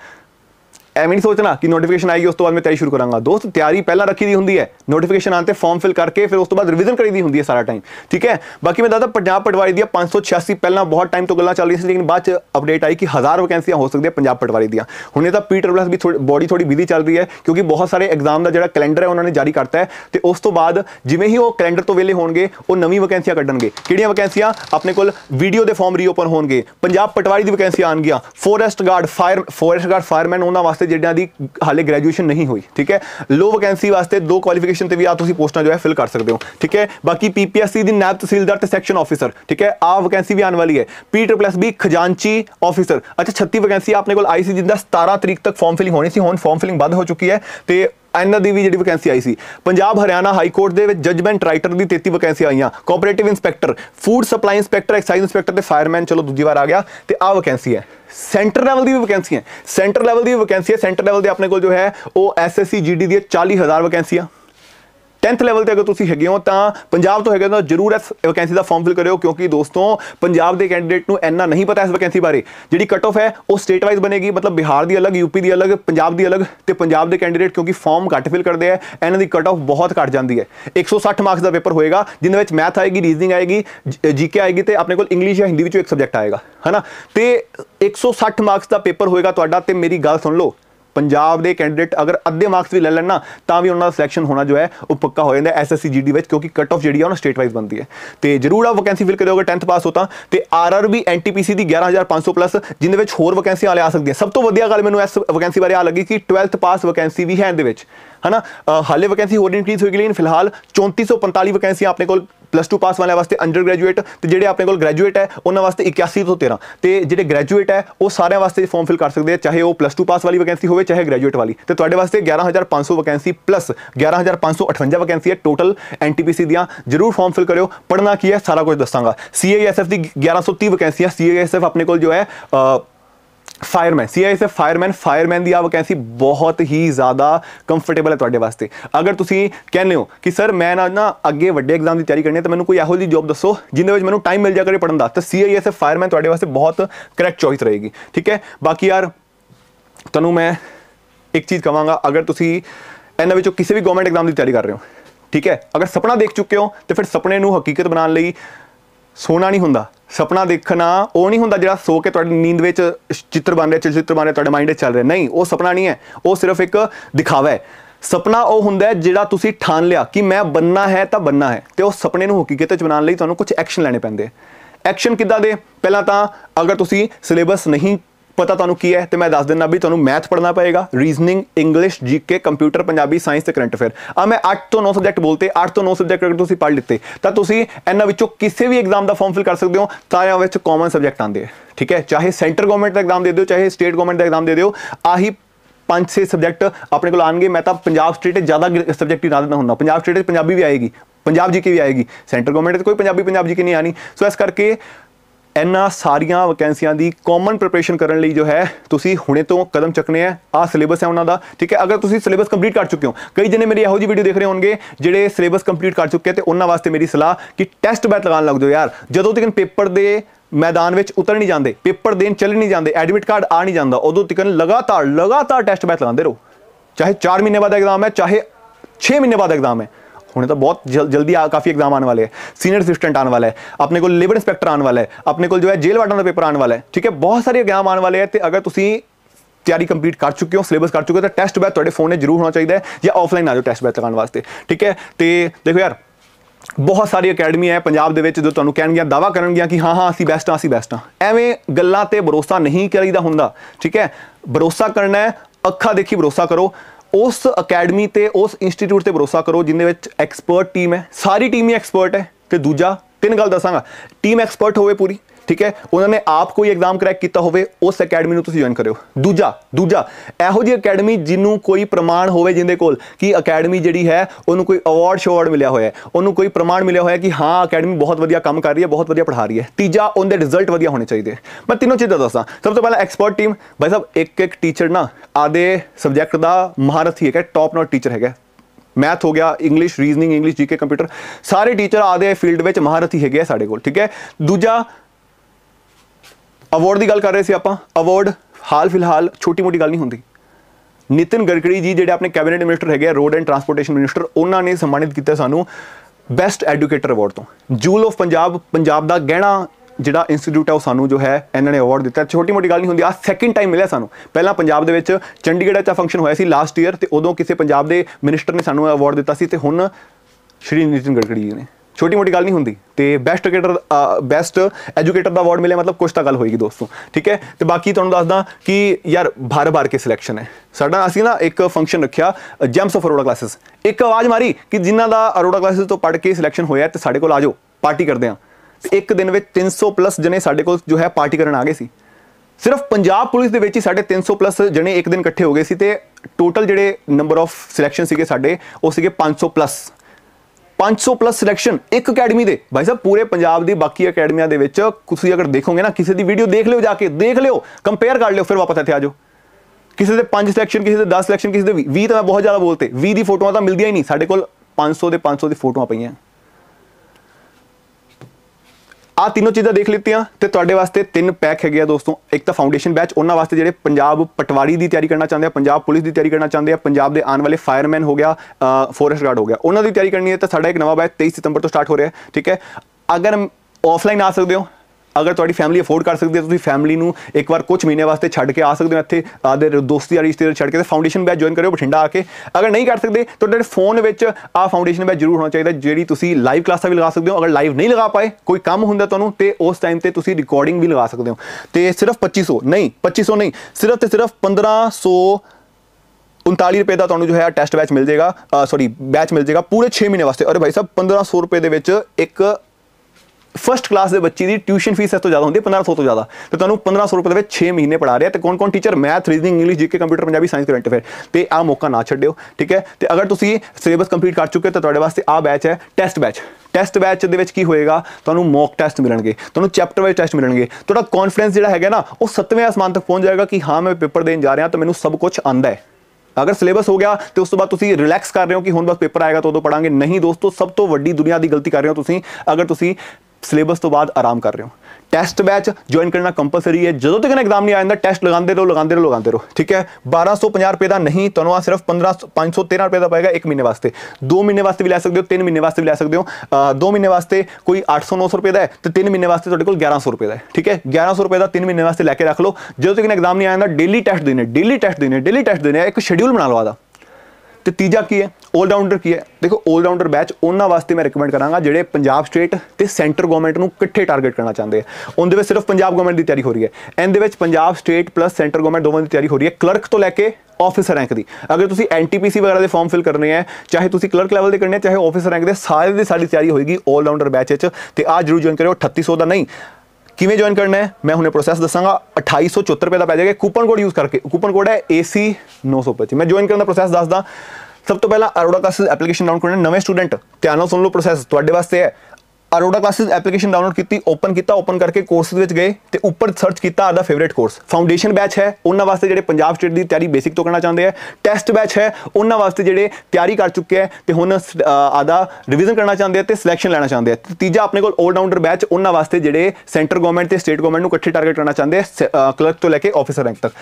ਐਵੇਂ ਨਹੀਂ ਸੋਚਣਾ ਕਿ ਨੋਟੀਫਿਕੇਸ਼ਨ ਆਏਗੀ, ਉਸ ਤੋਂ ਬਾਅਦ ਮੈਂ ਤਿਆਰੀ ਸ਼ੁਰੂ ਕਰਾਂਗਾ। ਦੋਸਤ, ਤਿਆਰੀ ਪਹਿਲਾਂ ਰੱਖੀ ਦੀ ਹੁੰਦੀ ਹੈ। ਨੋਟੀਫਿਕੇਸ਼ਨ ਆਉਣ ਤੇ ਫਾਰਮ ਫਿਲ ਕਰਕੇ ਫਿਰ ਉਸ ਤੋਂ ਬਾਅਦ ਰਿਵੀਜ਼ਨ ਕਰੀਦੀ ਹੁੰਦੀ ਹੈ ਸਾਰਾ ਟਾਈਮ ਠੀਕ ਹੈ? ਬਾਕੀ ਮੈਂ ਦੱਸਦਾ, ਪੰਜਾਬ ਪਟਵਾਰੀ ਦੀਆਂ 586 ਪਹਿਲਾਂ ਬਹੁਤ ਟਾਈਮ ਤੋਂ ਗੱਲਾਂ ਚੱਲ ਰਹੀਆਂ ਸੀ, ਲੇਕਿਨ ਬਾਅਦ ਚ ਅਪਡੇਟ ਆਈ ਕਿ ਹਜ਼ਾਰ ਵੈਕੈਂਸੀਆਂ ਹੋ ਸਕਦੀਆਂ ਪੰਜਾਬ ਪਟਵਾਰੀ ਦੀਆਂ। ਹੁਣ ਇਹ ਤਾਂ ਪੀਟਰ ਵੀ ਬੋਡੀ ਥੋੜੀ ਬਿਜ਼ੀ ਚੱਲ ਰਹੀ ਹੈ, ਕਿਉਂਕਿ ਬਹੁਤ ਸਾਰੇ ਐਗਜ਼ਾਮ ਦਾ ਜਿਹੜਾ ਕੈਲੰਡਰ ਹੈ, ਉਹਨਾਂ ਨੇ ਜਾਰੀ ਕਰਤਾ ਹੈ। ਤੇ ਉਸ ਤੋਂ ਬਾਅਦ ਜਿਵੇਂ ਹੀ ਉਹ ਕੈਲੰਡਰ ਤੋਂ ਵੇਲੇ ਹੋਣਗੇ, ਉਹ ਨਵੀਂ ਵੈਕੈਂਸੀਆਂ ਕੱਢਣਗੇ। ਕਿਹੜੀਆਂ ਵੈਕੈਂਸੀਆਂ ਆਪਣੇ ਕੋਲ ਵੀਡੀਓ ਦੇ ਫਾਰਮ ਰੀਓਪਨ ਹੋਣਗੇ। ਪੰਜਾਬ ਪਟਵਾਰੀ ਦੀ ਵੈਕੈਂਸੀਆਂ ਆਣਗੀਆਂ forest guard fire forest guard fireman ਉਹਨਾਂ ਵਾਸਤੇ ਵਾਸਤੇ ਜਿਹੜਿਆਂ ਦੀ ਹਾਲੇ ਗ੍ਰੈਜੂਏਸ਼ਨ ਨਹੀਂ ਹੋਈ, ਠੀਕ ਹੈ? ਲੋ ਵੈਕੈਂਸੀ ਵਾਸਤੇ ਦੋ ਕੁਆਲੀਫਿਕੇਸ਼ਨ ਤੇ ਵੀ ਆ ਤੁਸੀਂ ਪੋਸਟਾਂ ਜੋ ਹੈ ਫਿਲ ਕਰ ਸਕਦੇ ਹੋ, ਠੀਕ ਹੈ? ਬਾਕੀ ਪੀਪੀਐਸਸੀ ਦੀ ਨੈਬ ਤਹਿਸੀਲਦਾਰ ਤੇ ਸੈਕਸ਼ਨ ਆਫੀਸਰ ਠੀਕ ਹੈ? ਆ ਵੈਕੈਂਸੀ ਵੀ ਆਉਣ ਵਾਲੀ ਹੈ। ਪੀ ਟ੍ਰਿਪਲ ਐਸ ਬੀ ਖਜ਼ਾਨਚੀ ਆਫੀਸਰ ਅੱਛਾ 36 ਵੈਕੈਂਸੀ ਆਪਣੇ ਕੋਲ ਆਈ ਸੀ, ਜਿੰਦਾ 17 ਤਰੀਕ ਤੱਕ ਫਾਰਮ ਫਿਲਿੰਗ ਹੋਣੀ ਸੀ, ਹੁਣ ਫਾਰਮ ਫਿਲਿੰਗ ਬੰਦ ਹੋ ਚੁੱਕੀ ਹੈ ਤੇ ਇਹਨਾਂ ਦੀ ਵੀ ਜਿਹੜੀ ਵੈਕੈਂਸੀ ਆਈ ਸੀ। ਪੰਜਾਬ ਹਰਿਆਣਾ ਹਾਈ ਕੋਰਟ ਦੇ ਵਿੱਚ ਜੱਜਮੈਂਟ ਰਾਈਟਰ ਦੀ 33 ਵੈਕੈਂਸੀ ਆਈਆਂ। Cooperative inspector food supply inspector excise inspector ਤੇ ਫਾਇਰਮੈਨ ਚਲੋ ਦੂਜੀ ਵਾਰ ਆ ਗਿਆ ਤੇ ਆ ਵੈਕੈਂਸੀ ਹੈ। ਸੈਂਟਰ ਲੈਵਲ ਦੀ ਵੀ ਵੈਕੈਂਸੀ ਹੈ। ਸੈਂਟਰ ਲੈਵਲ ਦੀ ਵੀ ਵੈਕੈਂਸੀ ਹੈ। ਸੈਂਟਰ ਲੈਵਲ ਦੇ ਆਪਣੇ ਕੋਲ ਜੋ ਹੈ ਉਹ ਐਸਐਸਸੀ ਜੀਡੀ ਦੀ 40000 ਵੈਕੈਂਸੀਆਂ 10th ਲੈਵਲ ਤੇ ਅਗਰ ਤੁਸੀਂ ਹੈਗੇ ਹੋ ਤਾਂ ਪੰਜਾਬ ਤੋਂ ਹੈਗੇ ਤਾਂ ਜਰੂਰ ਇਸ ਵੈਕੈਂਸੀ ਦਾ ਫਾਰਮ ਫਿਲ ਕਰਿਓ ਕਿਉਂਕਿ ਦੋਸਤੋ ਪੰਜਾਬ ਦੇ ਕੈਂਡੀਡੇਟ ਨੂੰ ਇੰਨਾ ਨਹੀਂ ਪਤਾ ਇਸ ਵੈਕੈਂਸੀ ਬਾਰੇ। ਜਿਹੜੀ ਕਟ ਆਫ ਹੈ ਉਹ ਸਟੇਟ ਵਾਈਜ਼ ਬਣੇਗੀ, ਮਤਲਬ ਬਿਹਾਰ ਦੀ ਅਲੱਗ ਯੂਪੀ ਦੀ ਅਲੱਗ, ਪੰਜਾਬ ਦੀ ਅਲੱਗ ਤੇ ਪੰਜਾਬ ਦੇ ਕੈਂਡੀਡੇਟ ਕਿਉਂਕਿ ਫਾਰਮ ਘੱਟ ਫਿਲ ਕਰਦੇ ਆ, ਇਹਨਾਂ ਦੀ ਕਟ ਆਫ ਬਹੁਤ ਘੱਟ ਜਾਂਦੀ ਹੈ। 160 ਮਾਰਕਸ ਦਾ ਪੇਪਰ ਹੋਏਗਾ ਜਿੰਦੇ ਵਿੱਚ ਮੈਥ ਆਏਗੀ ਰੀਜ਼ਨਿੰਗ ਆਏਗੀ ਜੀਕੇ ਆਏਗੀ ਤੇ ਆਪਣੇ ਕੋਲ ਇੰਗਲਿਸ਼ ਜਾਂ ਹਿੰਦੀ ਵਿੱਚੋਂ ਇੱਕ ਸਬਜੈਕਟ ਆਏਗਾ, ਹਨਾ? ਤੇ 160 ਮਾਰਕਸ ਦਾ ਪੇਪਰ ਹੋਏਗਾ ਤੁਹਾਡਾ ਤੇ ਮੇਰੀ ਗੱਲ ਸੁਣ ਲਓ ਪੰਜਾਬ ਦੇ ਕੈਂਡੀਡੇਟ ਅਗਰ ਅੱਧੇ ਮਾਰਕਸ ਵੀ ਲੈ ਲੈਣ ਨਾ ਤਾਂ ਵੀ ਉਹਨਾਂ ਦਾ ਸਿਲੈਕਸ਼ਨ ਹੋਣਾ ਜੋ ਹੈ ਉਹ ਪੱਕਾ ਹੋ ਜਾਂਦਾ ਐਸਐਸਸੀ ਜੀਡੀ ਵਿੱਚ ਕਿਉਂਕਿ ਕਟ ਆਫ ਜਿਹੜੀ ਆ ਉਹ ਸਟੇਟ ਵਾਈਜ਼ ਬਣਦੀ ਹੈ। ਤੇ ਜਰੂਰ ਆ ਵੈਕੈਂਸੀ ਫਿਲ ਕਰਿਓ ਅਗਰ 10th ਪਾਸ ਹੋ ਤਾਂ। ਤੇ ਆਰਆਰਬੀ ਐਨਟੀਪੀਸੀ ਦੀ 11500 ਪਲੱਸ ਜਿੰਦੇ ਵਿੱਚ ਹੋਰ ਵੈਕੈਂਸੀਆਂ ਆ ਸਕਦੀਆਂ। ਸਭ ਤੋਂ ਵਧੀਆ ਗੱਲ ਮੈਨੂੰ ਇਸ ਵੈਕੈਂਸੀ ਬਾਰੇ ਆ ਲੱਗੀ ਕਿ 12th ਪਾਸ ਵੈਕੈਂਸੀ ਵੀ ਹੈ ਇਹਦੇ ਵਿੱਚ। ਹਨਾ? ਅ, ਹਾਲੇ ਵੈਕੈਂਸੀ ਹੋਰ ਇਨਕਰੀਜ਼ ਹੋਈ ਗਈ ਲੇਕਿਨ ਫਿਲਹਾਲ 3445 ਵੈਕੈਂਸੀਆਂ ਆਪਣੇ ਕੋਲ ਪਲੱਸ 2 ਪਾਸ ਵਾਲਿਆਂ ਵਾਸਤੇ ਅੰਡਰ ਗ੍ਰੈਜੂਏਟ ਤੇ ਜਿਹੜੇ ਆਪਣੇ ਕੋਲ ਗ੍ਰੈਜੂਏਟ ਹੈ, ਉਹਨਾਂ ਵਾਸਤੇ 81 ਤੋਂ 13 ਤੇ ਜਿਹੜੇ ਗ੍ਰੈਜੂਏਟ ਹੈ, ਉਹ ਸਾਰਿਆਂ ਵਾਸਤੇ ਫਾਰਮ ਫਿਲ ਕਰ ਸਕਦੇ ਆ, ਚਾਹੇ ਉਹ ਪਲੱਸ 2 ਪਾਸ ਵਾਲੀ ਵੈਕੈਂਸੀ ਹੋਵੇ, ਚਾਹੇ ਗ੍ਰੈਜੂਏਟ ਵਾਲੀ। ਤੇ ਤੁਹਾਡੇ ਵਾਸਤੇ 11500 ਵੈਕੈਂਸੀ ਪਲੱਸ 11558 ਵੈਕੈਂਸੀ ਹੈ ਟੋਟਲ ਐਨਟੀਪੀਸੀ ਦੀਆਂ। ਜਰੂਰ ਫਾਰਮ ਫਿਲ ਕਰਿਓ। ਪੜਨਾ ਕੀ ਹੈ, ਸਾਰਾ ਕੁਝ ਦੱਸਾਂਗਾ। ਸੀਆਈਐਸਐਫ ਦੀ 1130 ਵੈਕੈਂਸੀਆਂ ਸੀਆਈਐਸਐਫ ਆਪਣੇ ਕੋਲ ਜੋ ਹੈ ਫਾਇਰਮੈਨ ਸੀਆਈਐਸਐਫ ਫਾਇਰਮੈਨ ਫਾਇਰਮੈਨ ਦੀ ਆ ਵੈਕੈਂਸੀ ਬਹੁਤ ਹੀ ਜ਼ਿਆਦਾ ਕੰਫਰਟੇਬਲ ਹੈ ਤੁਹਾਡੇ ਵਾਸਤੇ। ਅਗਰ ਤੁਸੀਂ ਕਹਿੰਦੇ ਹੋ ਕਿ ਸਰ ਮੈਂ ਨਾ ਨਾ ਅੱਗੇ ਵੱਡੇ ਐਗਜ਼ਾਮ ਦੀ ਤਿਆਰੀ ਕਰਨੀ ਹੈ ਤਾਂ ਮੈਨੂੰ ਕੋਈ ਇਹੋ ਜਿਹੀ ਜੌਬ ਦੱਸੋ ਜਿਹਦੇ ਵਿੱਚ ਮੈਨੂੰ ਟਾਈਮ ਮਿਲ ਜਾ ਕਰੇ ਪੜਨ ਦਾ। ਤਾਂ ਸੀਆਈਐਸਐਫ ਫਾਇਰਮੈਨ ਤੁਹਾਡੇ ਵਾਸਤੇ ਬਹੁਤ ਕਰੈਕਟ ਚੋਇਸ ਰਹੇਗੀ। ਠੀਕ ਹੈ? ਬਾਕੀ ਯਾਰ, ਤੁਹਾਨੂੰ ਮੈਂ ਇੱਕ ਚੀਜ਼ ਕਹਾਂਗਾ ਅਗਰ ਤੁਸੀਂ ਇਹਨਾਂ ਵਿੱਚੋਂ ਕਿਸੇ ਵੀ ਗਵਰਨਮੈਂਟ ਐਗਜ਼ਾਮ ਦੀ ਤਿਆਰੀ ਕਰ ਰਹੇ ਹੋ, ਠੀਕ ਹੈ? ਅਗਰ ਸੁਪਨਾ ਦੇਖ ਚੁੱਕੇ ਹੋ, ਤੇ ਫਿਰ ਸੁਪਨੇ ਨੂੰ ਹਕੀਕਤ ਬਣਾਉਣ ਲਈ ਸੋਣਾ ਨਹੀਂ ਹੁੰਦਾ, ਸੁਪਨਾ ਦੇਖਣਾ ਉਹ ਨਹੀਂ ਹੁੰਦਾ ਜਿਹੜਾ ਸੋ ਕੇ ਤੁਹਾਡੀ ਨੀਂਦ ਵਿੱਚ ਚਿੱਤਰ ਬਣ ਰਿਹਾ, ਚਿੱਤਰ ਬਣ ਰਿਹਾ, ਤੁਹਾਡੇ ਮਾਈਂਡ 'ਚ ਚੱਲ ਰਿਹਾ। ਨਹੀਂ, ਉਹ ਸੁਪਨਾ ਨਹੀਂ ਹੈ, ਉਹ ਸਿਰਫ ਇੱਕ ਦਿਖਾਵਾ ਹੈ। ਸੁਪਨਾ ਉਹ ਹੁੰਦਾ ਜਿਹੜਾ ਤੁਸੀਂ ਠਾਣ ਲਿਆ ਕਿ ਮੈਂ ਬੰਨਾ ਹੈ ਤਾਂ ਬੰਨਾ ਹੈ ਤੇ ਉਹ ਸੁਪਨੇ ਨੂੰ ਹਕੀਕਤ 'ਚ ਬਣਾਉਣ ਲਈ ਤੁਹਾਨੂੰ ਕੁਝ ਐਕਸ਼ਨ ਲੈਣੇ ਪੈਂਦੇ ਐਕਸ਼ਨ ਕਿੱਦਾਂ ਦੇ? ਪਹਿਲਾਂ ਤਾਂ ਅਗਰ ਤੁਸੀਂ ਸਿਲੇਬਸ ਨਹੀਂ ਪਤਾ ਤੁਹਾਨੂੰ ਕੀ ਹੈ ਤੇ ਮੈਂ ਦੱਸ ਦਿੰਦਾ ਵੀ ਤੁਹਾਨੂੰ ਮੈਥ ਪੜ੍ਹਨਾ ਪਏਗਾ reasoning English GK computer Punjabi science ਤੇ ਕਰੰਟ ਅਫੇਅਰ ਆ ਮੈਂ 8 ਤੋਂ 9 ਸਬਜੈਕਟ ਬੋਲਤੇ 8 ਤੋਂ 9 ਸਬਜੈਕਟ ਅਗਰ ਤੁਸੀਂ ਪੜ੍ਹ ਲਿੱਤੇ, ਤਾਂ ਤੁਸੀਂ ਇਹਨਾਂ ਵਿੱਚੋਂ ਕਿਸੇ ਵੀ ਐਗਜ਼ਾਮ ਦਾ ਫਾਰਮ ਫਿਲ ਕਰ ਸਕਦੇ ਹੋ ਸਾਰਿਆਂ ਵਿੱਚ ਕਾਮਨ ਸਬਜੈਕਟ ਆਉਂਦੇ ਆ, ਠੀਕ ਹੈ? ਚਾਹੇ ਸੈਂਟਰ ਗਵਰਨਮੈਂਟ ਦਾ ਐਗਜ਼ਾਮ ਦੇ ਦਿਓ, ਚਾਹੇ ਸਟੇਟ ਗਵਰਨਮੈਂਟ ਦਾ ਐਗਜ਼ਾਮ ਦੇ ਦਿਓ, ਆਹੀ ਪੰਜ ਛੇ ਸਬਜੈਕਟ ਆਪਣੇ ਕੋਲ ਆਣਗੇ ਮੈਂ ਤਾਂ ਪੰਜਾਬ ਸਟੇਟ 'ਚ ਜ਼ਿਆਦਾ ਸਬਜੈਕਟ ਹੀ ਨਾ ਦਿੰਦਾ ਹੁੰਦਾ। ਪੰਜਾਬ ਸਟੇਟ 'ਚ ਪੰਜਾਬੀ ਵੀ ਆਏਗੀ, ਪੰਜਾਬ ਜੀ ਜੀਕੇ ਵੀ ਆਏਗੀ। ਸੈਂਟਰ ਗਵਰਨਮੈਂਟ 'ਚ ਕੋਈ ਪੰਜਾਬੀ, ਪੰਜਾਬ ਜੀ ਜੀਕੇ ਨਹੀਂ ਆਣੀ ਸੋ ਇਸ ਕਰਕੇ ਇਹਨਾਂ ਸਾਰੀਆਂ ਵੈਕੈਂਸੀਆਂ ਦੀ ਕਾਮਨ ਪ੍ਰਿਪਰੇਸ਼ਨ ਕਰਨ ਲਈ ਜੋ ਹੈ, ਤੁਸੀਂ ਹੁਣੇ ਤੋਂ ਕਦਮ ਚੱਕਣੇ ਆ। ਆ ਸਿਲੇਬਸ ਹੈ ਉਹਨਾਂ ਦਾ, ਠੀਕ ਹੈ? ਅਗਰ ਤੁਸੀਂ ਸਿਲੇਬਸ ਕੰਪਲੀਟ ਕਰ ਚੁੱਕੇ ਹੋ, ਕਈ ਜਣੇ ਮੇਰੀ ਇਹੋ ਜਿਹੀ ਵੀਡੀਓ ਦੇਖ ਰਹੇ ਹੋਣਗੇ, ਜਿਹੜੇ ਸਿਲੇਬਸ ਕੰਪਲੀਟ ਕਰ ਚੁੱਕੇ ਤੇ ਉਹਨਾਂ ਵਾਸਤੇ ਮੇਰੀ ਸਲਾਹ ਕਿ ਟੈਸਟ ਬੈਚ ਲਗਾਉਣ ਲੱਗ ਜਾਓ ਯਾਰ। ਜਦੋਂ ਤੱਕ ਪੇਪਰ ਦੇ ਮੈਦਾਨ ਵਿੱਚ ਉਤਰ ਨਹੀਂ ਜਾਂਦੇ ਪੇਪਰ ਦੇਣ ਚੱਲ ਨਹੀਂ ਜਾਂਦੇ ਐਡਮਿਟ ਕਾਰਡ ਆ ਨਹੀਂ ਜਾਂਦਾ, ਉਦੋਂ ਤੱਕ ਲਗਾਤਾਰ ਲਗਾਤਾਰ ਟੈਸਟ ਬੈਚ ਲਗਾਉਂਦੇ ਰਹੋ। ਚਾਹੇ 4 ਮਹੀਨੇ ਬਾਅਦ ਐਗਜ਼ਾਮ ਹੈ, ਚਾਹੇ 6 ਮਹੀਨੇ ਬਾਅਦ ਐਗਜ਼ਾਮ ਹੈ। ਹੁਣੇ ਤਾਂ ਬਹੁਤ ਜਲ- ਜਲਦੀ ਆ ਕਾਫੀ ਐਗਜ਼ਾਮ ਆਉਣ ਵਾਲੇ ਹੈ ਸੀਨੀਅਰ ਅਸਿਸਟੈਂਟ ਆਉਣ ਵਾਲਾ ਹੈ ਆਪਣੇ ਕੋਲ ਲੇਬਰ ਇੰਸਪੈਕਟਰ ਆਉਣ ਵਾਲਾ ਹੈ ਆਪਣੇ ਕੋਲ ਜੋ ਹੈ ਜੇਲ੍ਹ ਵਾਰਡਨ ਦਾ ਪੇਪਰ ਆਉਣ ਵਾਲਾ ਹੈ ਠੀਕ ਹੈ ਬਹੁਤ ਸਾਰੇ ਐਗਜ਼ਾਮ ਆਉਣ ਵਾਲੇ ਹੈ ਤੇ ਅਗਰ ਤੁਸੀਂ ਤਿਆਰੀ ਕੰਪਲੀਟ ਕਰ ਚੁੱਕੇ ਹੋ ਸਿਲੇਬਸ ਕਰ ਚੁੱਕੇ ਹੋ ਤਾਂ ਟੈਸਟ ਬੈਚ ਤੁਹਾਡੇ ਫੋਨ 'ਤੇ ਜ਼ਰੂਰ ਹੋਣਾ ਚਾਹੀਦਾ ਹੈ ਜਾਂ ਆਫਲਾਈਨ ਆ ਜਾਓ ਟੈਸਟ ਬੈਚ ਲਗਾਉਣ ਵਾਸਤੇ ਠੀਕ ਹੈ ਤੇ ਦੇਖੋ ਯਾਰ ਬਹੁਤ ਸਾਰੀ ਅਕੈਡਮੀ ਹੈ ਪੰਜਾਬ ਦੇ ਵਿੱਚ ਜੋ ਤੁਹਾਨੂੰ ਕਹਿਣਗੀਆਂ ਦਾਵਾ ਕਰਨਗੀਆਂ ਕਿ ਹਾਂ ਹਾਂ ਅਸੀਂ ਬੈਸਟ ਹਾਂ ਅਸੀਂ ਬੈਸਟ ਹਾਂ ਐਵੇਂ ਗੱਲਾਂ ਤੇ ਭਰੋਸਾ ਨਹੀਂ ਕਰੀਦਾ ਹੁੰਦਾ ਠੀਕ ਹੈ ਭਰੋਸਾ ਕਰਨਾ ਹੈ ਅੱਖਾਂ ਦੇਖੀ ਭਰੋਸਾ ਕਰੋ ਉਸ ਅਕੈਡਮੀ ਤੇ, ਉਸ ਇੰਸਟੀਚਿਊਟ ਤੇ ਭਰੋਸਾ ਕਰੋ, ਜਿੰਦੇ ਵਿੱਚ ਐਕਸਪਰਟ ਟੀਮ ਹੈ। ਸਾਰੀ ਟੀਮ ਹੀ ਐਕਸਪਰਟ ਹੈ। ਤੇ ਦੂਜਾ, ਤਿੰਨ ਗੱਲ ਦੱਸਾਂਗਾ। ਟੀਮ ਐਕਸਪਰਟ ਹੋਵੇ ਪੂਰੀ। ਠੀਕ ਹੈ? ਉਹਨਾਂ ਨੇ ਆਪ ਕੋਈ ਐਗਜ਼ਾਮ ਕਰੈਕ ਕੀਤਾ ਹੋਵੇ, ਉਸ ਅਕੈਡਮੀ ਨੂੰ ਤੁਸੀਂ ਜੁਆਇਨ ਕਰਿਓ। ਦੂਜਾ ਦੂਜਾ, ਇਹੋ ਜਿਹੀ ਅਕੈਡਮੀ ਜਿਹਨੂੰ ਕੋਈ ਪ੍ਰਮਾਣ ਹੋਵੇ ਜਿੰਦੇ ਕੋਲ ਕਿ ਅਕੈਡਮੀ ਜਿਹੜੀ ਹੈ, ਉਹਨੂੰ ਕੋਈ ਅਵਾਰਡ ਸ਼ੋਅਰਡ ਮਿਲਿਆ ਹੋਇਆ ਹੈ। ਉਹਨੂੰ ਕੋਈ ਪ੍ਰਮਾਣ ਮਿਲਿਆ ਹੋਇਆ ਕਿ ਹਾਂ ਅਕੈਡਮੀ ਬਹੁਤ ਵਧੀਆ ਕੰਮ ਕਰ ਰਹੀ ਹੈ, ਬਹੁਤ ਵਧੀਆ ਪੜ੍ਹਾ ਰਹੀ ਹੈ। ਤੀਜਾ, ਉਹਦੇ ਰਿਜ਼ਲਟ ਵਧੀਆ ਹੋਣੇ ਚਾਹੀਦੇ। ਮੈਂ ਤਿੰਨੋਂ ਚੀਜ਼ਾਂ ਦੱਸਾਂ। ਸਭ ਤੋਂ ਪਹਿਲਾਂ ਐਕਸਪਰਟ ਟੀਮ ਭਾਈ ਸਾਹਿਬ ਇੱਕ ਇੱਕ ਟੀਚਰ ਨਾ ਆਦੇ ਸਬਜੈਕਟ ਦਾ ਮਹਾਰਥੀ ਹੈਗਾ ਟੌਪ ਨੋਟ ਟੀਚਰ ਹੈਗਾ। ਮੈਥ ਹੋ ਗਿਆ English reasoning English GK computer ਸਾਰੇ ਟੀਚਰ ਆਦੇ ਫੀਲਡ ਵਿੱਚ ਮਹਾਰਥੀ ਹੈਗੇ ਆ ਸਾਡੇ ਕੋਲ, ਠੀਕ ਹੈ? ਦੂਜਾ ਅਵਾਰਡ ਦੀ ਗੱਲ ਕਰ ਰਹੇ ਸੀ ਆਪਾਂ। ਅਵਾਰਡ ਹਾਲ ਫਿਲਹਾਲ ਛੋਟੀ ਮੋਟੀ ਗੱਲ ਨਹੀਂ ਹੁੰਦੀ। ਨਿਤਿਨ ਗਡਕਰੀ ਜੀ, ਜਿਹੜੇ ਆਪਣੇ ਕੈਬਨਿਟ ਮਿਨਿਸਟਰ ਹੈਗੇ ਰੋਡ ਐਂਡ ਟਰਾਂਸਪੋਰਟੇਸ਼ਨ ਮਿਨਿਸਟਰ, ਉਹਨਾਂ ਨੇ ਸਨਮਾਨਿਤ ਕੀਤਾ ਸਾਨੂੰ ਬੈਸਟ ਐਡੂਕੇਟਰ ਅਵਾਰਡ ਤੋਂ। ਜੂਲ ਆਫ ਪੰਜਾਬ ਪੰਜਾਬ ਦਾ ਗਹਿਣਾ ਜਿਹੜਾ ਇੰਸਟੀਚਿਊਟ ਹੈ ਉਹ ਸਾਨੂੰ ਜੋ ਹੈ, ਇਹਨਾਂ ਨੇ ਅਵਾਰਡ ਦਿੱਤਾ। ਛੋਟੀ ਮੋਟੀ ਗੱਲ ਨਹੀਂ ਹੁੰਦੀ ਆ ਸੈਕਿੰਡ ਟਾਈਮ ਮਿਲਿਆ ਸਾਨੂੰ। ਪਹਿਲਾਂ ਪੰਜਾਬ ਦੇ ਵਿੱਚ ਚੰਡੀਗੜ੍ਹ 'ਚ ਫੰਕਸ਼ਨ ਹੋਇਆ ਸੀ ਲਾਸਟ ਈਅਰ ਤੇ ਉਦੋਂ ਕਿਸੇ ਪੰਜਾਬ ਦੇ ਮਿਨਿਸਟਰ ਨੇ ਸਾਨੂੰ ਅਵਾਰਡ ਦਿੱਤਾ ਸੀ ਤੇ ਹੁਣ ਸ਼੍ਰੀ ਨਿਤਿਨ ਗਡਕਰੀ ਜੀ ਨੇ ਛੋਟੀ ਮੋਟੀ ਗੱਲ ਨਹੀਂ ਹੁੰਦੀ ਤੇ ਬੈਸਟ ਕ੍ਰਿਕਟਰ ਬੈਸਟ ਐਜੂਕੇਟਰ ਦਾ ਅਵਾਰਡ ਮਿਲਿਆ, ਮਤਲਬ ਕੁਝ ਤਾਂ ਗੱਲ ਹੋਏਗੀ ਦੋਸਤੋ, ਠੀਕ ਹੈ? ਤੇ ਬਾਕੀ ਤੁਹਾਨੂੰ ਦੱਸਦਾ ਕਿ ਯਾਰ ਭਰ ਭਰ ਕੇ ਸਿਲੈਕਸ਼ਨ ਹੈ। ਸਾਡਾ ਅਸੀਂ ਨਾ ਇੱਕ ਫੰਕਸ਼ਨ ਰੱਖਿਆ ਜੈਮਸ ਆਫ ਅਰੋੜਾ ਕਲਾਸਿਸ ਇੱਕ ਆਵਾਜ਼ ਮਾਰੀ ਕਿ ਜਿਨ੍ਹਾਂ ਦਾ ਅਰੋੜਾ ਕਲਾਸਿਸ ਤੋਂ ਪੜ੍ਹ ਕੇ ਸਿਲੈਕਸ਼ਨ ਹੋਇਆ ਤੇ ਸਾਡੇ ਕੋਲ ਆਜੋ ਪਾਰਟੀ ਕਰਦੇ ਹਾਂ। ਇੱਕ ਦਿਨ ਵਿੱਚ 300 ਪਲੱਸ ਜਣੇ ਸਾਡੇ ਕੋਲ ਜੋ ਹੈ ਪਾਰਟੀ ਕਰਨ ਆ ਗਏ ਸੀ। ਸਿਰਫ ਪੰਜਾਬ ਪੁਲਿਸ ਦੇ ਵਿੱਚ ਹੀ ਸਾਡੇ 300 ਪਲੱਸ ਜਣੇ ਇੱਕ ਦਿਨ ਇਕੱਠੇ ਹੋ ਗਏ ਸੀ ਤੇ ਟੋਟਲ ਜਿਹੜੇ ਨੰਬਰ ਆਫ ਸਿਲੈਕਸ਼ਨ ਸੀਗੇ ਸਾਡੇ, ਉਹ ਸੀਗੇ 500 ਪਲੱਸ 500 ਪਲੱਸ ਸਿਲੈਕਸ਼ਨ ਇੱਕ ਅਕੈਡਮੀ ਦੇ। ਭਾਈ ਸਾਹਿਬ, ਪੂਰੇ ਪੰਜਾਬ ਦੀ ਬਾਕੀ ਅਕੈਡਮੀਆਂ ਦੇ ਵਿੱਚ ਤੁਸੀਂ ਅਗਰ ਦੇਖੋਗੇ ਨਾ, ਕਿਸੇ ਦੀ ਵੀਡੀਓ ਦੇਖ ਲਿਓ ਜਾ ਕੇ, ਦੇਖ ਲਿਓ ਕੰਪੇਅਰ ਕਰ ਲਿਓ, ਫਿਰ ਵਾਪਸ ਇੱਥੇ ਆ ਜਾਓ। ਕਿਸੇ ਦੇ 5 ਸਿਲੈਕਸ਼ਨ ਕਿਸੇ ਦੇ 10 ਸਿਲੈਕਸ਼ਨ ਕਿਸੇ ਦੇ 20 20 ਤਾਂ ਮੈਂ ਬਹੁਤ ਜ਼ਿਆਦਾ ਬੋਲਤੇ। 20 ਦੀ ਫੋਟੋਆਂ ਤਾਂ ਮਿਲਦੀਆਂ ਹੀ ਨਹੀਂ। ਸਾਡੇ ਕੋਲ 500 ਦੇ 500 ਦੀ ਫੋਟੋਆਂ ਪਈਆਂ। ਆ ਤਿੰਨੋਂ ਚੀਜ਼ਾਂ ਦੇਖ ਲਿੱਤੀਆਂ ਤੇ ਤੁਹਾਡੇ ਵਾਸਤੇ ਤਿੰਨ ਪੈਕ ਹੈਗੇ ਆ ਦੋਸਤੋ। ਇੱਕ ਤਾਂ ਫਾਊਂਡੇਸ਼ਨ ਬੈਚ ਉਹਨਾਂ ਵਾਸਤੇ ਜਿਹੜੇ ਪੰਜਾਬ ਪਟਵਾਰੀ ਦੀ ਤਿਆਰੀ ਕਰਨਾ ਚਾਹੁੰਦੇ ਆ, ਪੰਜਾਬ ਪੁਲਿਸ ਦੀ ਤਿਆਰੀ ਕਰਨਾ ਚਾਹੁੰਦੇ ਆ, ਪੰਜਾਬ ਦੇ ਆਉਣ ਵਾਲੇ ਫਾਇਰਮੈਨ ਹੋ ਗਿਆ ਫੋਰੈਸਟ ਗਾਰਡ ਹੋ ਗਿਆ। ਉਹਨਾਂ ਦੀ ਤਿਆਰੀ ਕਰਨੀ ਹੈ ਤਾਂ ਸਾਡਾ ਇੱਕ ਨਵਾਂ ਬੈਚ 23 ਸਤੰਬਰ ਤੋਂ ਸਟਾਰਟ ਹੋ ਰਿਹਾ ਠੀਕ ਹੈ? ਅਗਰ ਆਫਲਾਈਨ ਆ ਸਕਦੇ ਹੋ ਅਗਰ ਤੁਹਾਡੀ ਫੈਮਿਲੀ ਅਫੋਰਡ ਕਰ ਸਕਦੀ ਹੈ, ਤੁਸੀਂ ਫੈਮਿਲੀ ਨੂੰ ਇੱਕ ਵਾਰ ਕੁਝ ਮਹੀਨੇ ਵਾਸਤੇ ਛੱਡ ਕੇ ਆ ਸਕਦੇ ਹੋ ਇੱਥੇ ਆਦੇ ਦੋਸਤੀ ਵਾਲੀ ਰਿਸ਼ਤੇਦਾਰ ਛੱਡ ਕੇ ਤੇ ਫਾਊਂਡੇਸ਼ਨ ਬੈਚ ਜੁਆਇਨ ਕਰਿਓ, ਬਠਿੰਡਾ ਆ ਕੇ। ਅਗਰ ਨਹੀਂ ਕਰ ਸਕਦੇ ਤਾਂ ਤੁਹਾਡੇ ਫੋਨ ਵਿੱਚ ਆ ਫਾਊਂਡੇਸ਼ਨ ਬੈਚ ਜ਼ਰੂਰ ਹੋਣਾ ਚਾਹੀਦਾ, ਜਿਹੜੀ ਤੁਸੀਂ ਲਾਈਵ ਕਲਾਸਾਂ ਵੀ ਲਗਾ ਸਕਦੇ ਹੋ, ਅਗਰ ਲਾਈਵ ਨਹੀਂ ਲਗਾ ਪਾਏ, ਕੋਈ ਕੰਮ ਹੁੰਦਾ ਤੁਹਾਨੂੰ ਤੇ ਉਸ ਟਾਈਮ ਤੇ ਤੁਸੀਂ ਰਿਕਾਰਡਿੰਗ ਵੀ ਲਗਾ ਸਕਦੇ ਹੋ। ਤੇ ਸਿਰਫ 2500 ਨਹੀਂ 2500 ਨਹੀਂ, ਸਿਰਫ ਤੇ ਸਿਰਫ 1500 39 ਰੁਪਏ ਦਾ ਤੁਹਾਨੂੰ ਜੋ ਹੈ ਟੈਸਟ ਬੈਚ ਮਿਲ ਜਾਏਗਾ ਸੌਰੀ ਬੈਚ ਮਿਲ ਜਾਏਗਾ ਪੂਰੇ 6 ਮਹੀਨੇ ਵਾਸਤੇ। ਅਰੇ ਭਾਈ ਸਾਹਿਬ 1500 ਰੁਪਏ ਦੇ ਵਿੱਚ ਇੱਕ ਫਰਸਟ ਕਲਾਸ ਦੇ ਬੱਚੀ ਦੀ ਟਿਊਸ਼ਨ ਫੀਸ ਇਸ ਤੋਂ ਜ਼ਿਆਦਾ ਹੁੰਦੀ ਹੈ 1500 ਤੋਂ ਜ਼ਿਆਦਾ। ਤੇ ਤੁਹਾਨੂੰ 1500 ਰੁਪਏ ਦੇ ਵਿੱਚ 6 ਮਹੀਨੇ ਪੜਾ ਰਿਹਾ ਤੇ ਕੌਣ-ਕੌਣ teacher math reasoning English GK computer Punjabi science current affair ਤੇ ਆ ਮੌਕਾ ਨਾ ਛੱਡਿਓ, ਠੀਕ ਹੈ? ਤੇ ਅਗਰ ਤੁਸੀਂ ਸਿਲੇਬਸ ਕੰਪਲੀਟ ਕਰ ਚੁੱਕੇ ਤਾਂ ਤੁਹਾਡੇ ਵਾਸਤੇ ਆ ਬੈਚ ਹੈ ਟੈਸਟ ਬੈਚ ਟੈਸਟ ਬੈਚ ਦੇ ਵਿੱਚ ਕੀ ਹੋਏਗਾ? ਤੁਹਾਨੂੰ ਮੌਕ ਟੈਸਟ ਮਿਲਣਗੇ। ਤੁਹਾਨੂੰ ਚੈਪਟਰ ਵਾਈਜ਼ ਟੈਸਟ ਮਿਲਣਗੇ। ਤੁਹਾਡਾ ਕੌਨਫੀਡੈਂਸ ਜਿਹੜਾ ਹੈਗਾ ਨਾ, ਉਹ ਸੱਤਵੇਂ ਆਸਮਾਨ ਤੱਕ ਪਹੁੰਚ ਜਾਏਗਾ ਕਿ ਹਾਂ, ਮੈਂ ਪੇਪਰ ਦੇਣ ਜਾ ਰਿਹਾ ਤਾਂ ਮੈਨੂੰ ਸਭ ਕੁਝ ਆਂਦਾ ਹੈ। ਅਗਰ ਸਿਲੇਬਸ ਹੋ ਗਿਆ, ਤੇ ਉਸ ਤੋਂ ਬਾਅਦ ਤੁਸੀਂ ਰਿਲੈਕਸ ਕਰ ਰਹੇ ਹੋ ਕਿ ਹੁਣ ਬਸ ਪੇਪਰ ਆਏਗਾ ਤਾਂ ਉਦੋਂ ਪੜਾਂਗੇ ਨਹੀਂ ਦੋਸਤੋ, ਸਭ ਤੋਂ ਵੱਡੀ ਦੁਨੀਆ ਦੀ ਗਲਤੀ ਕਰ ਰਹੇ ਹੋ ਤੁਸੀਂ। ਅਗਰ ਤੁਸੀਂ ਸਿਲੇਬਸ ਤੋਂ ਬਾਅਦ ਆਰਾਮ ਕਰ ਰਹੇ ਹੋ। ਟੈਸਟ ਬੈਚ ਜੁਆਇਨ ਕਰਨਾ ਕੰਪਲਸਰੀ ਹੈ। ਜਦੋਂ ਤੱਕ ਐਗਜ਼ਾਮ ਨਹੀਂ ਆ ਜਾਂਦਾ ਟੈਸਟ ਲਗਾਉਂਦੇ ਰਹੋ ਲਗਾਉਂਦੇ ਰਹੋ ਲਗਾਉਂਦੇ ਰਹੋ, ਠੀਕ ਹੈ? 1250 ਰੁਪਏ ਦਾ ਨਹੀਂ, ਤੁਹਾਨੂੰ ਆ ਸਿਰਫ 15 513 ਰੁਪਏ ਦਾ ਪਏਗਾ 1 ਮਹੀਨੇ ਵਾਸਤੇ। 2 ਮਹੀਨੇ ਵਾਸਤੇ ਵੀ ਲੈ ਸਕਦੇ ਹੋ 3 ਮਹੀਨੇ ਵਾਸਤੇ ਵੀ ਲੈ ਸਕਦੇ ਹੋ। 2 ਮਹੀਨੇ ਵਾਸਤੇ ਕੋਈ 800 900 ਰੁਪਏ ਦਾ ਹੈ ਤੇ 3 ਮਹੀਨੇ ਵਾਸਤੇ ਤੁਹਾਡੇ ਕੋਲ 1100 ਰੁਪਏ ਦਾ ਹੈ, ਠੀਕ ਹੈ? 1100 ਰੁਪਏ ਦਾ 3 ਮਹੀਨੇ ਵਾਸਤੇ ਲੈ ਕੇ ਰੱਖ ਲਓ। ਜਦੋਂ ਤੱਕ ਐਗਜ਼ਾਮ ਨਹੀਂ ਆ ਜਾਂਦਾ ਡੇਲੀ ਟੈਸਟ ਦੇਣੇ ਡੇਲੀ ਟੈਸਟ ਦੇਣੇ ਡੇਲੀ ਟੈਸਟ ਦੇਣੇ ਇੱਕ ਸ਼ਡਿਊਲ ਬਣਾ ਲਓ ਆਦਾ। ਤੇ ਤੀਜਾ ਕੀ ਹੈ? 올 ਰਾਊਂਡਰ ਕੀ ਹੈ? ਦੇਖੋ 올 ਰਾਊਂਡਰ ਬੈਚ ਉਹਨਾਂ ਵਾਸਤੇ ਮੈਂ ਰეკਮੈਂਡ ਕਰਾਂਗਾ ਜਿਹੜੇ ਪੰਜਾਬ ਸਟੇਟ ਤੇ ਸੈਂਟਰ ਗਵਰਨਮੈਂਟ ਨੂੰ ਕਿੱਥੇ ਟਾਰਗੇਟ ਕਰਨਾ ਚਾਹੁੰਦੇ ਆ। ਉਹਦੇ ਵਿੱਚ ਸਿਰਫ ਪੰਜਾਬ ਗਵਰਨਮੈਂਟ ਦੀ ਤਿਆਰੀ ਹੋ ਰਹੀ ਹੈ। ਇਹਦੇ ਵਿੱਚ Punjab state plus centre government ਦੋਵਾਂ ਦੀ ਤਿਆਰੀ ਹੋ ਰਹੀ ਹੈ ਕਲਰਕ ਤੋਂ ਲੈ ਕੇ ਆਫੀਸਰ ਰੈਂਕ ਦੀ। ਅਗਰ ਤੁਸੀਂ ਐਨਟੀਪੀਸੀ ਵਗੈਰਾ ਦੇ ਫਾਰਮ ਫਿਲ ਕਰਨੇ ਆ, ਚਾਹੇ ਤੁਸੀਂ ਕਲਰਕ ਲੈਵਲ ਦੇ ਕਰਨੇ ਆ, ਚਾਹੇ ਆਫੀਸਰ ਰੈਂਕ ਦੇ ਸਾਰੇ ਦੀ ਸਾਡੀ ਤਿਆਰੀ ਹੋਏਗੀ 올 ਰਾਊਂਡਰ ਬੈਚ ਵਿੱਚ। ਤੇ ਆ ਜਰੂਰ ਜੁਆਇਨ ਕਰਿਓ 3800 ਦਾ ਨਹੀਂ ਕਿਵੇਂ ਜੁਆਇਨ ਕਰਨਾ ਹੈ? ਮੈਂ ਹੁਣੇ ਪ੍ਰੋਸੈਸ ਦੱਸਾਂਗਾ। 2874 ਰੁਪਏ ਦਾ ਪੈ ਜਾਏਗਾ। ਕੂਪਨ ਕੋਡ ਯੂਜ਼ ਕਰਕੇ। ਕੂਪਨ ਕੋਡ ਹੈ AC 925 ਮੈਂ ਜੁਆਇਨ ਕਰਨ ਦਾ ਪ੍ਰੋਸੈਸ ਦੱਸਦਾ। ਸਭ ਤੋਂ ਪਹਿਲਾਂ ਅਰੋੜਾ ਕਲਾਸਿਸ ਐਪਲੀਕੇਸ਼ਨ ਡਾਊਨਲੋਡ ਕਰਨਾ ਨਵੇਂ ਸਟੂਡੈਂਟ ਧਿਆਨ ਨਾਲ ਸੁਣ ਲਓ ਪ੍ਰੋਸੈਸ ਤੁਹਾਡੇ ਵਾਸਤੇ ਹੈ। ਅਰੋੜਾ ਕਲਾਸਿਸ ਐਪਲੀਕੇਸ਼ਨ ਡਾਊਨਲੋਡ ਕੀਤੀ ਓਪਨ ਕੀਤਾ ਓਪਨ ਕਰਕੇ ਕੋਰਸ ਵਿੱਚ ਗਏ ਤੇ ਉੱਪਰ ਸਰਚ ਕੀਤਾ ਆਦਾ ਫੇਵਰਿਟ ਕੋਰਸ ਫਾਊਂਡੇਸ਼ਨ ਬੈਚ ਹੈ, ਉਹਨਾਂ ਵਾਸਤੇ ਜਿਹੜੇ ਪੰਜਾਬ ਸਟੇਟ ਦੀ ਤਿਆਰੀ ਬੇਸਿਕ ਤੋਂ ਕਰਨਾ ਚਾਹੁੰਦੇ ਆ। ਟੈਸਟ ਬੈਚ ਹੈ, ਉਹਨਾਂ ਵਾਸਤੇ ਜਿਹੜੇ ਤਿਆਰੀ ਕਰ ਚੁੱਕੇ ਆ ਤੇ ਹੁਣ ਆਦਾ ਰਿਵੀਜ਼ਨ ਕਰਨਾ ਚਾਹੁੰਦੇ ਆ ਤੇ ਸਿਲੈਕਸ਼ਨ ਲੈਣਾ ਚਾਹੁੰਦੇ ਆ। ਤੇ ਤੀਜਾ ਆਪਣੇ ਕੋਲ 올 ਰਾਊਂਡਰ ਬੈਚ ਉਹਨਾਂ ਵਾਸਤੇ ਜਿਹੜੇ ਸੈਂਟਰ ਗਵਰਨਮੈਂਟ ਤੇ ਸਟੇਟ ਗਵਰਨਮੈਂਟ ਨੂੰ ਇਕੱਠੇ ਟਾਰਗੇਟ ਕਰਨਾ ਚਾਹੁੰਦੇ ਆ ਕਲਰਕ ਤੋਂ ਲੈ ਕੇ ਆਫੀਸਰ ਰੈਂਕ ਤੱਕ।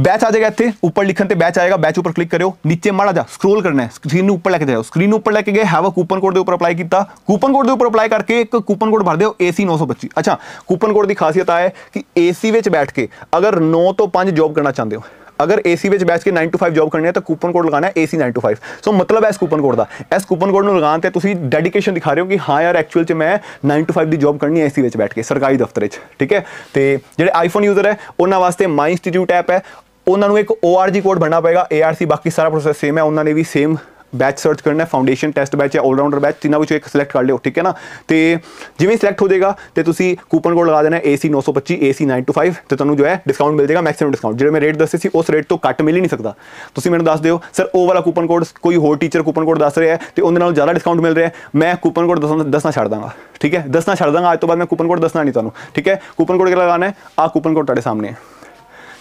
ਬੈਚ ਆ ਜਾਏਗਾ ਇੱਥੇ, ਉੱਪਰ ਲਿਖਣ ਤੇ ਬੈਚ ਆਏਗਾ ਬੈਚ ਉੱਪਰ ਕਲਿੱਕ ਕਰਿਓ, ਨੀਚੇ ਮਾੜਾ ਜਾ ਸਕਰੋਲ ਕਰਨਾ ਹੈ ਸਕਰੀਨ ਨੂੰ ਉੱਪਰ ਲੈ ਕੇ ਜਾਓ। ਸਕਰੀਨ ਨੂੰ ਉੱਪਰ ਲੈ ਕੇ ਗਏ ਹੈਵ ਅ ਕੂਪਨ ਕੋਡ ਦੇ ਉੱਪਰ ਅਪਲਾਈ ਕੀਤਾ। ਕੂਪਨ ਕੋਡ ਦੇ ਕਰਕੇ ਇੱਕ ਕੂਪਨ ਕੋਡ ਭਰ ਦਿਓ AC 925 ਅੱਛਾ, ਕੂਪਨ ਕੋਡ ਦੀ ਖਾਸੀਅਤ ਆ ਹੈ ਕਿ AC ਵਿੱਚ ਬੈਠ ਕੇ ਅਗਰ 9 ਤੋਂ 5 ਜੌਬ ਕਰਨਾ ਚਾਹੁੰਦੇ ਹੋ, ਅਗਰ AC ਵਿੱਚ ਬੈਠ ਕੇ 9 to 5 ਜੌਬ ਕਰਨੀ ਹੈ ਤਾਂ ਕੂਪਨ ਕੋਡ ਲਗਾਉਣਾ ਹੈ AC 9 to 5 ਸੋ ਮਤਲਬ ਹੈ ਇਸ ਕੂਪਨ ਕੋਡ ਦਾ। ਇਸ ਕੂਪਨ ਕੋਡ ਨੂੰ ਲਗਾਉਣ ਤੇ ਤੁਸੀਂ ਡੈਡੀਕੇਸ਼ਨ ਦਿਖਾ ਰਹੇ ਹੋ ਕਿ ਹਾਂ ਯਾਰ ਐਕਚੁਅਲ 'ਚ ਮੈਂ 9 to 5 ਦੀ ਜੌਬ ਕਰਨੀ ਹੈ AC ਵਿੱਚ ਬੈਠ ਕੇ, ਸਰਕਾਰੀ ਦਫ਼ਤਰ 'ਚ, ਠੀਕ ਹੈ? ਤੇ ਜਿਹੜੇ ਆਈਫੋਨ ਯੂਜ਼ਰ ਹੈ, ਉਹਨਾਂ ਵਾਸਤੇ ਮਾਈ ਇੰਸਟੀਟਿਊਟ ਐਪ ਹੈ। ਉਹਨਾਂ ਨੂੰ ਇੱਕ ORG ਕੋਡ ਬਣਨਾ ਪਏਗਾ। ARC ਬਾਕੀ ਸਾਰਾ ਪ੍ਰੋਸੈਸ ਸੇਮ ਹੈ। ਉਹਨਾਂ ਨੇ ਵੀ ਸੇਮ ਬੈਚ ਸਰਚ ਕਰਨਾ ਫਾਊਂਡੇਸ਼ਨ ਟੈਸਟ ਬੈਚ ਜਾਂ 올 ਬੈਚ ਤਿੰਨਾਂ ਵਿੱਚੋਂ ਇੱਕ ਸਿਲੈਕਟ ਕਰ ਲਿਓ, ਠੀਕ ਹੈ ਨਾ? ਤੇ ਜਿਵੇਂ ਸਿਲੈਕਟ ਹੋ ਜਾਏਗਾ, ਤੇ ਤੁਸੀਂ ਕੂਪਨ ਕੋਡ ਲਗਾ ਦੇਣਾ AC 925 AC 925 ਤੇ ਤੁਹਾਨੂੰ ਜੋ ਹੈ ਡਿਸਕਾਊਂਟ ਮਿਲ ਜਾਏਗਾ ਮੈਕਸਿਮਮ ਡਿਸਕਾਊਂਟ ਜਿਹੜੇ ਮੈਂ ਰੇਟ ਦੱਸੇ ਸੀ, ਉਸ ਰੇਟ ਤੋਂ ਘੱਟ ਮਿਲ ਹੀ ਨਹੀਂ ਸਕਦਾ। ਤੁਸੀਂ ਮੈਨੂੰ ਦੱਸ ਦਿਓ ਸਰ ਉਹ ਵਾਲਾ ਕੂਪਨ ਕੋਡ ਕੋਈ ਹੋਰ ਟੀਚਰ ਕੂਪਨ ਕੋਡ ਦੱਸ ਰਿਹਾ ਹੈ, ਤੇ ਉਹਦੇ ਨਾਲ ਜ਼ਿਆਦਾ ਡਿਸਕਾਊਂਟ ਮਿਲ ਰਿਹਾ ਹੈ। ਮੈਂ ਕੂਪਨ ਕੋਡ ਦੱਸਣਾ ਛੱਡ ਦਾਂਗਾ, ਠੀਕ ਹੈ? ਦੱਸਣਾ ਛੱਡ ਦਾਂਗਾ, ਅੱਜ ਤੋਂ ਬਾਅਦ ਮੈਂ ਕੂਪਨ ਕੋਡ ਦੱਸਣਾ ਨਹੀਂ ਤੁਹਾਨੂੰ, ਠੀਕ ਹੈ? ਕੂਪਨ ਕੋਡ ਕਿਹੜਾ ਲਗਾਉਣਾ ਹੈ? ਆ ਕੂਪਨ ਕੋਡ ਤੁਹਾਡੇ ਸਾਹਮਣੇ ਹੈ।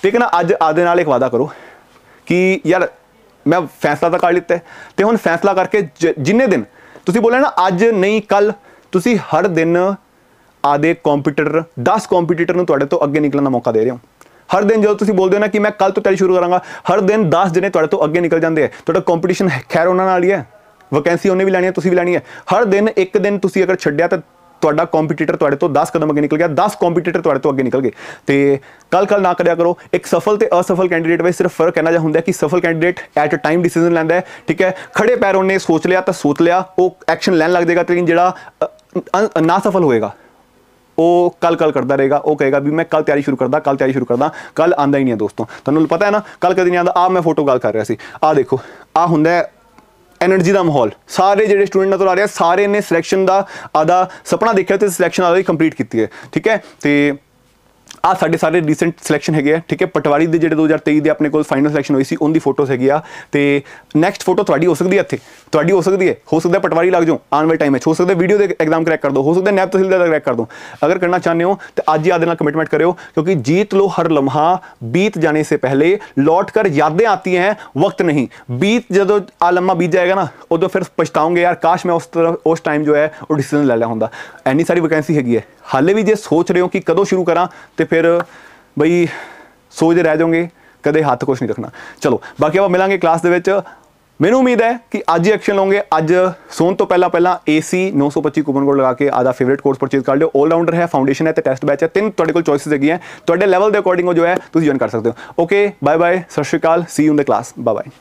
ਠੀਕ ਹੈ ਨਾ ਅੱਜ ਆਦੇ ਨਾਲ ਇੱਕ ਵਾਅਦਾ ਕਰੋ ਕਿ ਯਾਰ ਮੈਂ ਫੈਸਲਾ ਤਾਂ ਕਰ ਲਿੱਤਾ ਤੇ ਹੁਣ ਫੈਸਲਾ ਕਰਕੇ ਜਿੰਨੇ ਦਿਨ? ਤੁਸੀਂ ਬੋਲਿਆ ਨਾ, ਅੱਜ ਨਹੀਂ ਕੱਲ ਤੁਸੀਂ ਹਰ ਦਿਨ ਆਦੇ ਕੰਪੀਟੀਟਰ 10 ਕੰਪੀਟੀਟਰ ਨੂੰ ਤੁਹਾਡੇ ਤੋਂ ਅੱਗੇ ਨਿਕਲਣ ਦਾ ਮੌਕਾ ਦੇ ਰਹੇ ਹੋ। ਹਰ ਦਿਨ ਜਦੋਂ ਤੁਸੀਂ ਬੋਲਦੇ ਹੋ ਨਾ ਕਿ ਮੈਂ ਕੱਲ ਤੋਂ ਤਿਆਰੀ ਸ਼ੁਰੂ ਕਰਾਂਗਾ, ਹਰ ਦਿਨ 10 ਜਣੇ ਤੁਹਾਡੇ ਤੋਂ ਅੱਗੇ ਨਿਕਲ ਜਾਂਦੇ ਆ। ਤੁਹਾਡਾ ਕੰਪੀਟੀਸ਼ਨ ਖੈਰ ਉਹਨਾਂ ਨਾਲ ਹੀ ਹੈ। ਵੈਕੈਂਸੀ ਉਹਨੇ ਵੀ ਲੈਣੀ ਹੈ, ਤੁਸੀਂ ਵੀ ਲੈਣੀ ਹੈ। ਹਰ ਦਿਨ ਇੱਕ ਦਿਨ ਤੁਸੀਂ ਅਗਰ ਛੱਡਿਆ ਤਾਂ ਤੁਹਾਡਾ ਕੰਪੀਟੀਟਰ ਤੁਹਾਡੇ ਤੋਂ 10 ਕਦਮ ਅੱਗੇ ਨਿਕਲ ਗਿਆ 10 ਕੰਪੀਟੀਟਰ ਤੁਹਾਡੇ ਤੋਂ ਅੱਗੇ ਨਿਕਲ ਗਏ। ਤੇ ਕੱਲ ਕੱਲ ਨਾ ਕਰਿਆ ਕਰੋ ਇੱਕ ਸਫਲ ਤੇ ਅਸਫਲ ਕੈਂਡੀਡੇਟ ਵਿੱਚ ਸਿਰਫ ਫ਼ਰਕ ਕਹਿਣਾ ਜਿਹਾ ਹੁੰਦਾ ਕਿ ਸਫਲ candidate at a time decision ਲੈਂਦਾ ਹੈ ਠੀਕ ਹੈ? ਖੜੇ ਪੈਰ ਉਹਨੇ ਸੋਚ ਲਿਆ ਤਾਂ ਸੋਚ ਲਿਆ ਉਹ ਐਕਸ਼ਨ ਲੈਣ ਲੱਗ ਜਾਏਗਾ ਲੇਕਿਨ ਜਿਹੜਾ ਅ, ਨਾ ਸਫਲ ਹੋਏਗਾ ਉਹ ਕੱਲ ਕੱਲ ਕਰਦਾ ਰਹੇਗਾ ਉਹ ਕਹੇਗਾ ਵੀ ਮੈਂ ਕੱਲ ਤਿਆਰੀ ਸ਼ੁਰੂ ਕਰਦਾ ਕੱਲ ਤਿਆਰੀ ਸ਼ੁਰੂ ਕਰਦਾ ਕੱਲ ਆਂਦਾ ਹੀ ਨਹੀਂ ਹੈ ਦੋਸਤੋ। ਤੁਹਾਨੂੰ ਪਤਾ ਹੈ ਨਾ ਕੱਲ ਕਦੇ ਨਹੀਂ ਆਂਦਾ ਆ ਮੈਂ ਫੋਟੋ ਗੱਲ ਕਰ ਰਿਹਾ ਸੀ। ਆ ਦੇਖੋ ਆ ਹੁੰਦਾ ਐਨਰਜੀ ਦਾ ਮਾਹੌਲ। ਸਾਰੇ ਜਿਹੜੇ ਸਟੂਡੈਂਟਾਂ ਤੋਂ ਆ ਰਿਹਾ ਸਾਰੇ ਨੇ ਸਿਲੈਕਸ਼ਨ ਦਾ, ਆਦਾ ਸੁਪਨਾ ਦੇਖਿਆ ਤੇ ਸਿਲੈਕਸ਼ਨ ਆਦਾ ਹੀ ਕੰਪਲੀਟ ਕੀਤੀ ਹੈ। ਠੀਕ ਹੈ? ਤੇ ਆ ਸਾਡੇ ਸਾਰੇ ਰੀਸੈਂਟ ਸਿਲੈਕਸ਼ਨ ਹੈਗੇ ਆ ਠੀਕ ਹੈ ਪਟਵਾਰੀ ਦੇ ਜਿਹੜੇ 2023 ਦੇ ਆਪਣੇ ਕੋਲ ਫਾਈਨਲ ਸਿਲੈਕਸ਼ਨ ਹੋਈ ਸੀ ਉਹਦੀ ਫੋਟੋਸ ਹੈਗੀ ਆ ਤੇ ਨੈਕਸਟ ਫੋਟੋ ਤੁਹਾਡੀ ਹੋ ਸਕਦੀ ਹੈ ਇੱਥੇ ਤੁਹਾਡੀ ਹੋ ਸਕਦੀ ਹੈ ਹੋ ਸਕਦਾ ਹੈ ਪਟਵਾਰੀ ਲੱਗ ਜਾਓ ਆਉਣ ਵਾਲੇ ਟਾਈਮ ਵਿੱਚ ਹੋ ਸਕਦਾ ਵੀਡੀਓ ਦੇ ਐਗਜ਼ਾਮ ਕਰੈਕ ਕਰ ਦੋ ਹੋ ਸਕਦਾ ਨੈਬ ਤਹਿਸੀਲਦਾਰ ਦਾ ਕਰੈਕ ਕਰ ਦੋ ਅਗਰ ਕਰਨਾ ਚਾਹੁੰਦੇ ਹੋ ਤੇ ਅੱਜ ਹੀ ਆਦੇ ਨਾਲ ਕਮਿਟਮੈਂਟ ਕਰਿਓ ਕਿਉਂਕਿ जीत लो हर लम्हा बीत जाने से पहले लौट कर यादें आती हैं वक्त नहीं बीत ਜਦੋਂ ਆ ਲੰਮਾ ਬੀਤ ਜਾਏਗਾ ਨਾ ਉਦੋਂ ਫਿਰ ਪਛਤਾਉਂਗੇ ਯਾਰ ਕਾਸ਼ ਮੈਂ ਉਸ ਤਰ੍ਹਾਂ ਉਸ ਟਾਈਮ ਜੋ ਹੈ ਉਹ ਡਿਸੀਜਨ ਲੈ ਲਿਆ ਹੁੰਦਾ ਐਨੀ ਸਾਰੀ ਵੈਕੈਂਸੀ ਹੈਗੀ ਹੈ ਹਾਲੇ ਵੀ ਜੇ ਸੋਚ ਰਹੇ ਹੋ ਕਿ ਕਦੋਂ ਸ਼ੁਰੂ ਕਰਾਂ ਤੇ ਫਿਰ, ਬਈ, ਸੋਚਦੇ ਰਹਿ ਜਾਓਗੇ, ਕਦੇ ਹੱਥ ਕੁਛ ਨਹੀਂ ਰੱਖਣਾ। ਚਲੋ, ਬਾਕੀ ਆਪਾਂ ਮਿਲਾਂਗੇ ਕਲਾਸ ਦੇ ਵਿੱਚ। ਮੈਨੂੰ ਉਮੀਦ ਹੈ ਕਿ ਅੱਜ ਹੀ ਐਕਸ਼ਨ ਲਓਗੇ। ਅੱਜ ਸੌਣ ਤੋਂ ਪਹਿਲਾਂ ਪਹਿਲਾਂ AC 925 ਕੂਪਨ ਕੋਡ ਲਗਾ ਕੇ ਆਦਾ ਫੇਵਰਿਟ ਕੋਰਸ ਪਰਚੇਜ਼ ਕਰ ਲਿਓ। 올 ਰਾਊਂਡਰ ਹੈ ਫਾਊਂਡੇਸ਼ਨ ਹੈ ਤੇ ਟੈਸਟ ਬੈਚ ਹੈ। ਤਿੰਨ ਤੁਹਾਡੇ ਕੋਲ ਚੋਇਸਸ ਹੈਗੀਆਂ। ਤੁਹਾਡੇ ਲੈਵਲ ਦੇ ਅਕੋਰਡਿੰਗ ਉਹ ਜੋ ਹੈ, ਤੁਸੀਂ ਜੁਆਇਨ ਕਰ ਸਕਦੇ ਹੋ। ਓਕੇ ਬਾਏ ਬਾਏ ਸਤਿ ਸ਼੍ਰੀ ਅਕਾਲ see you in the class bye bye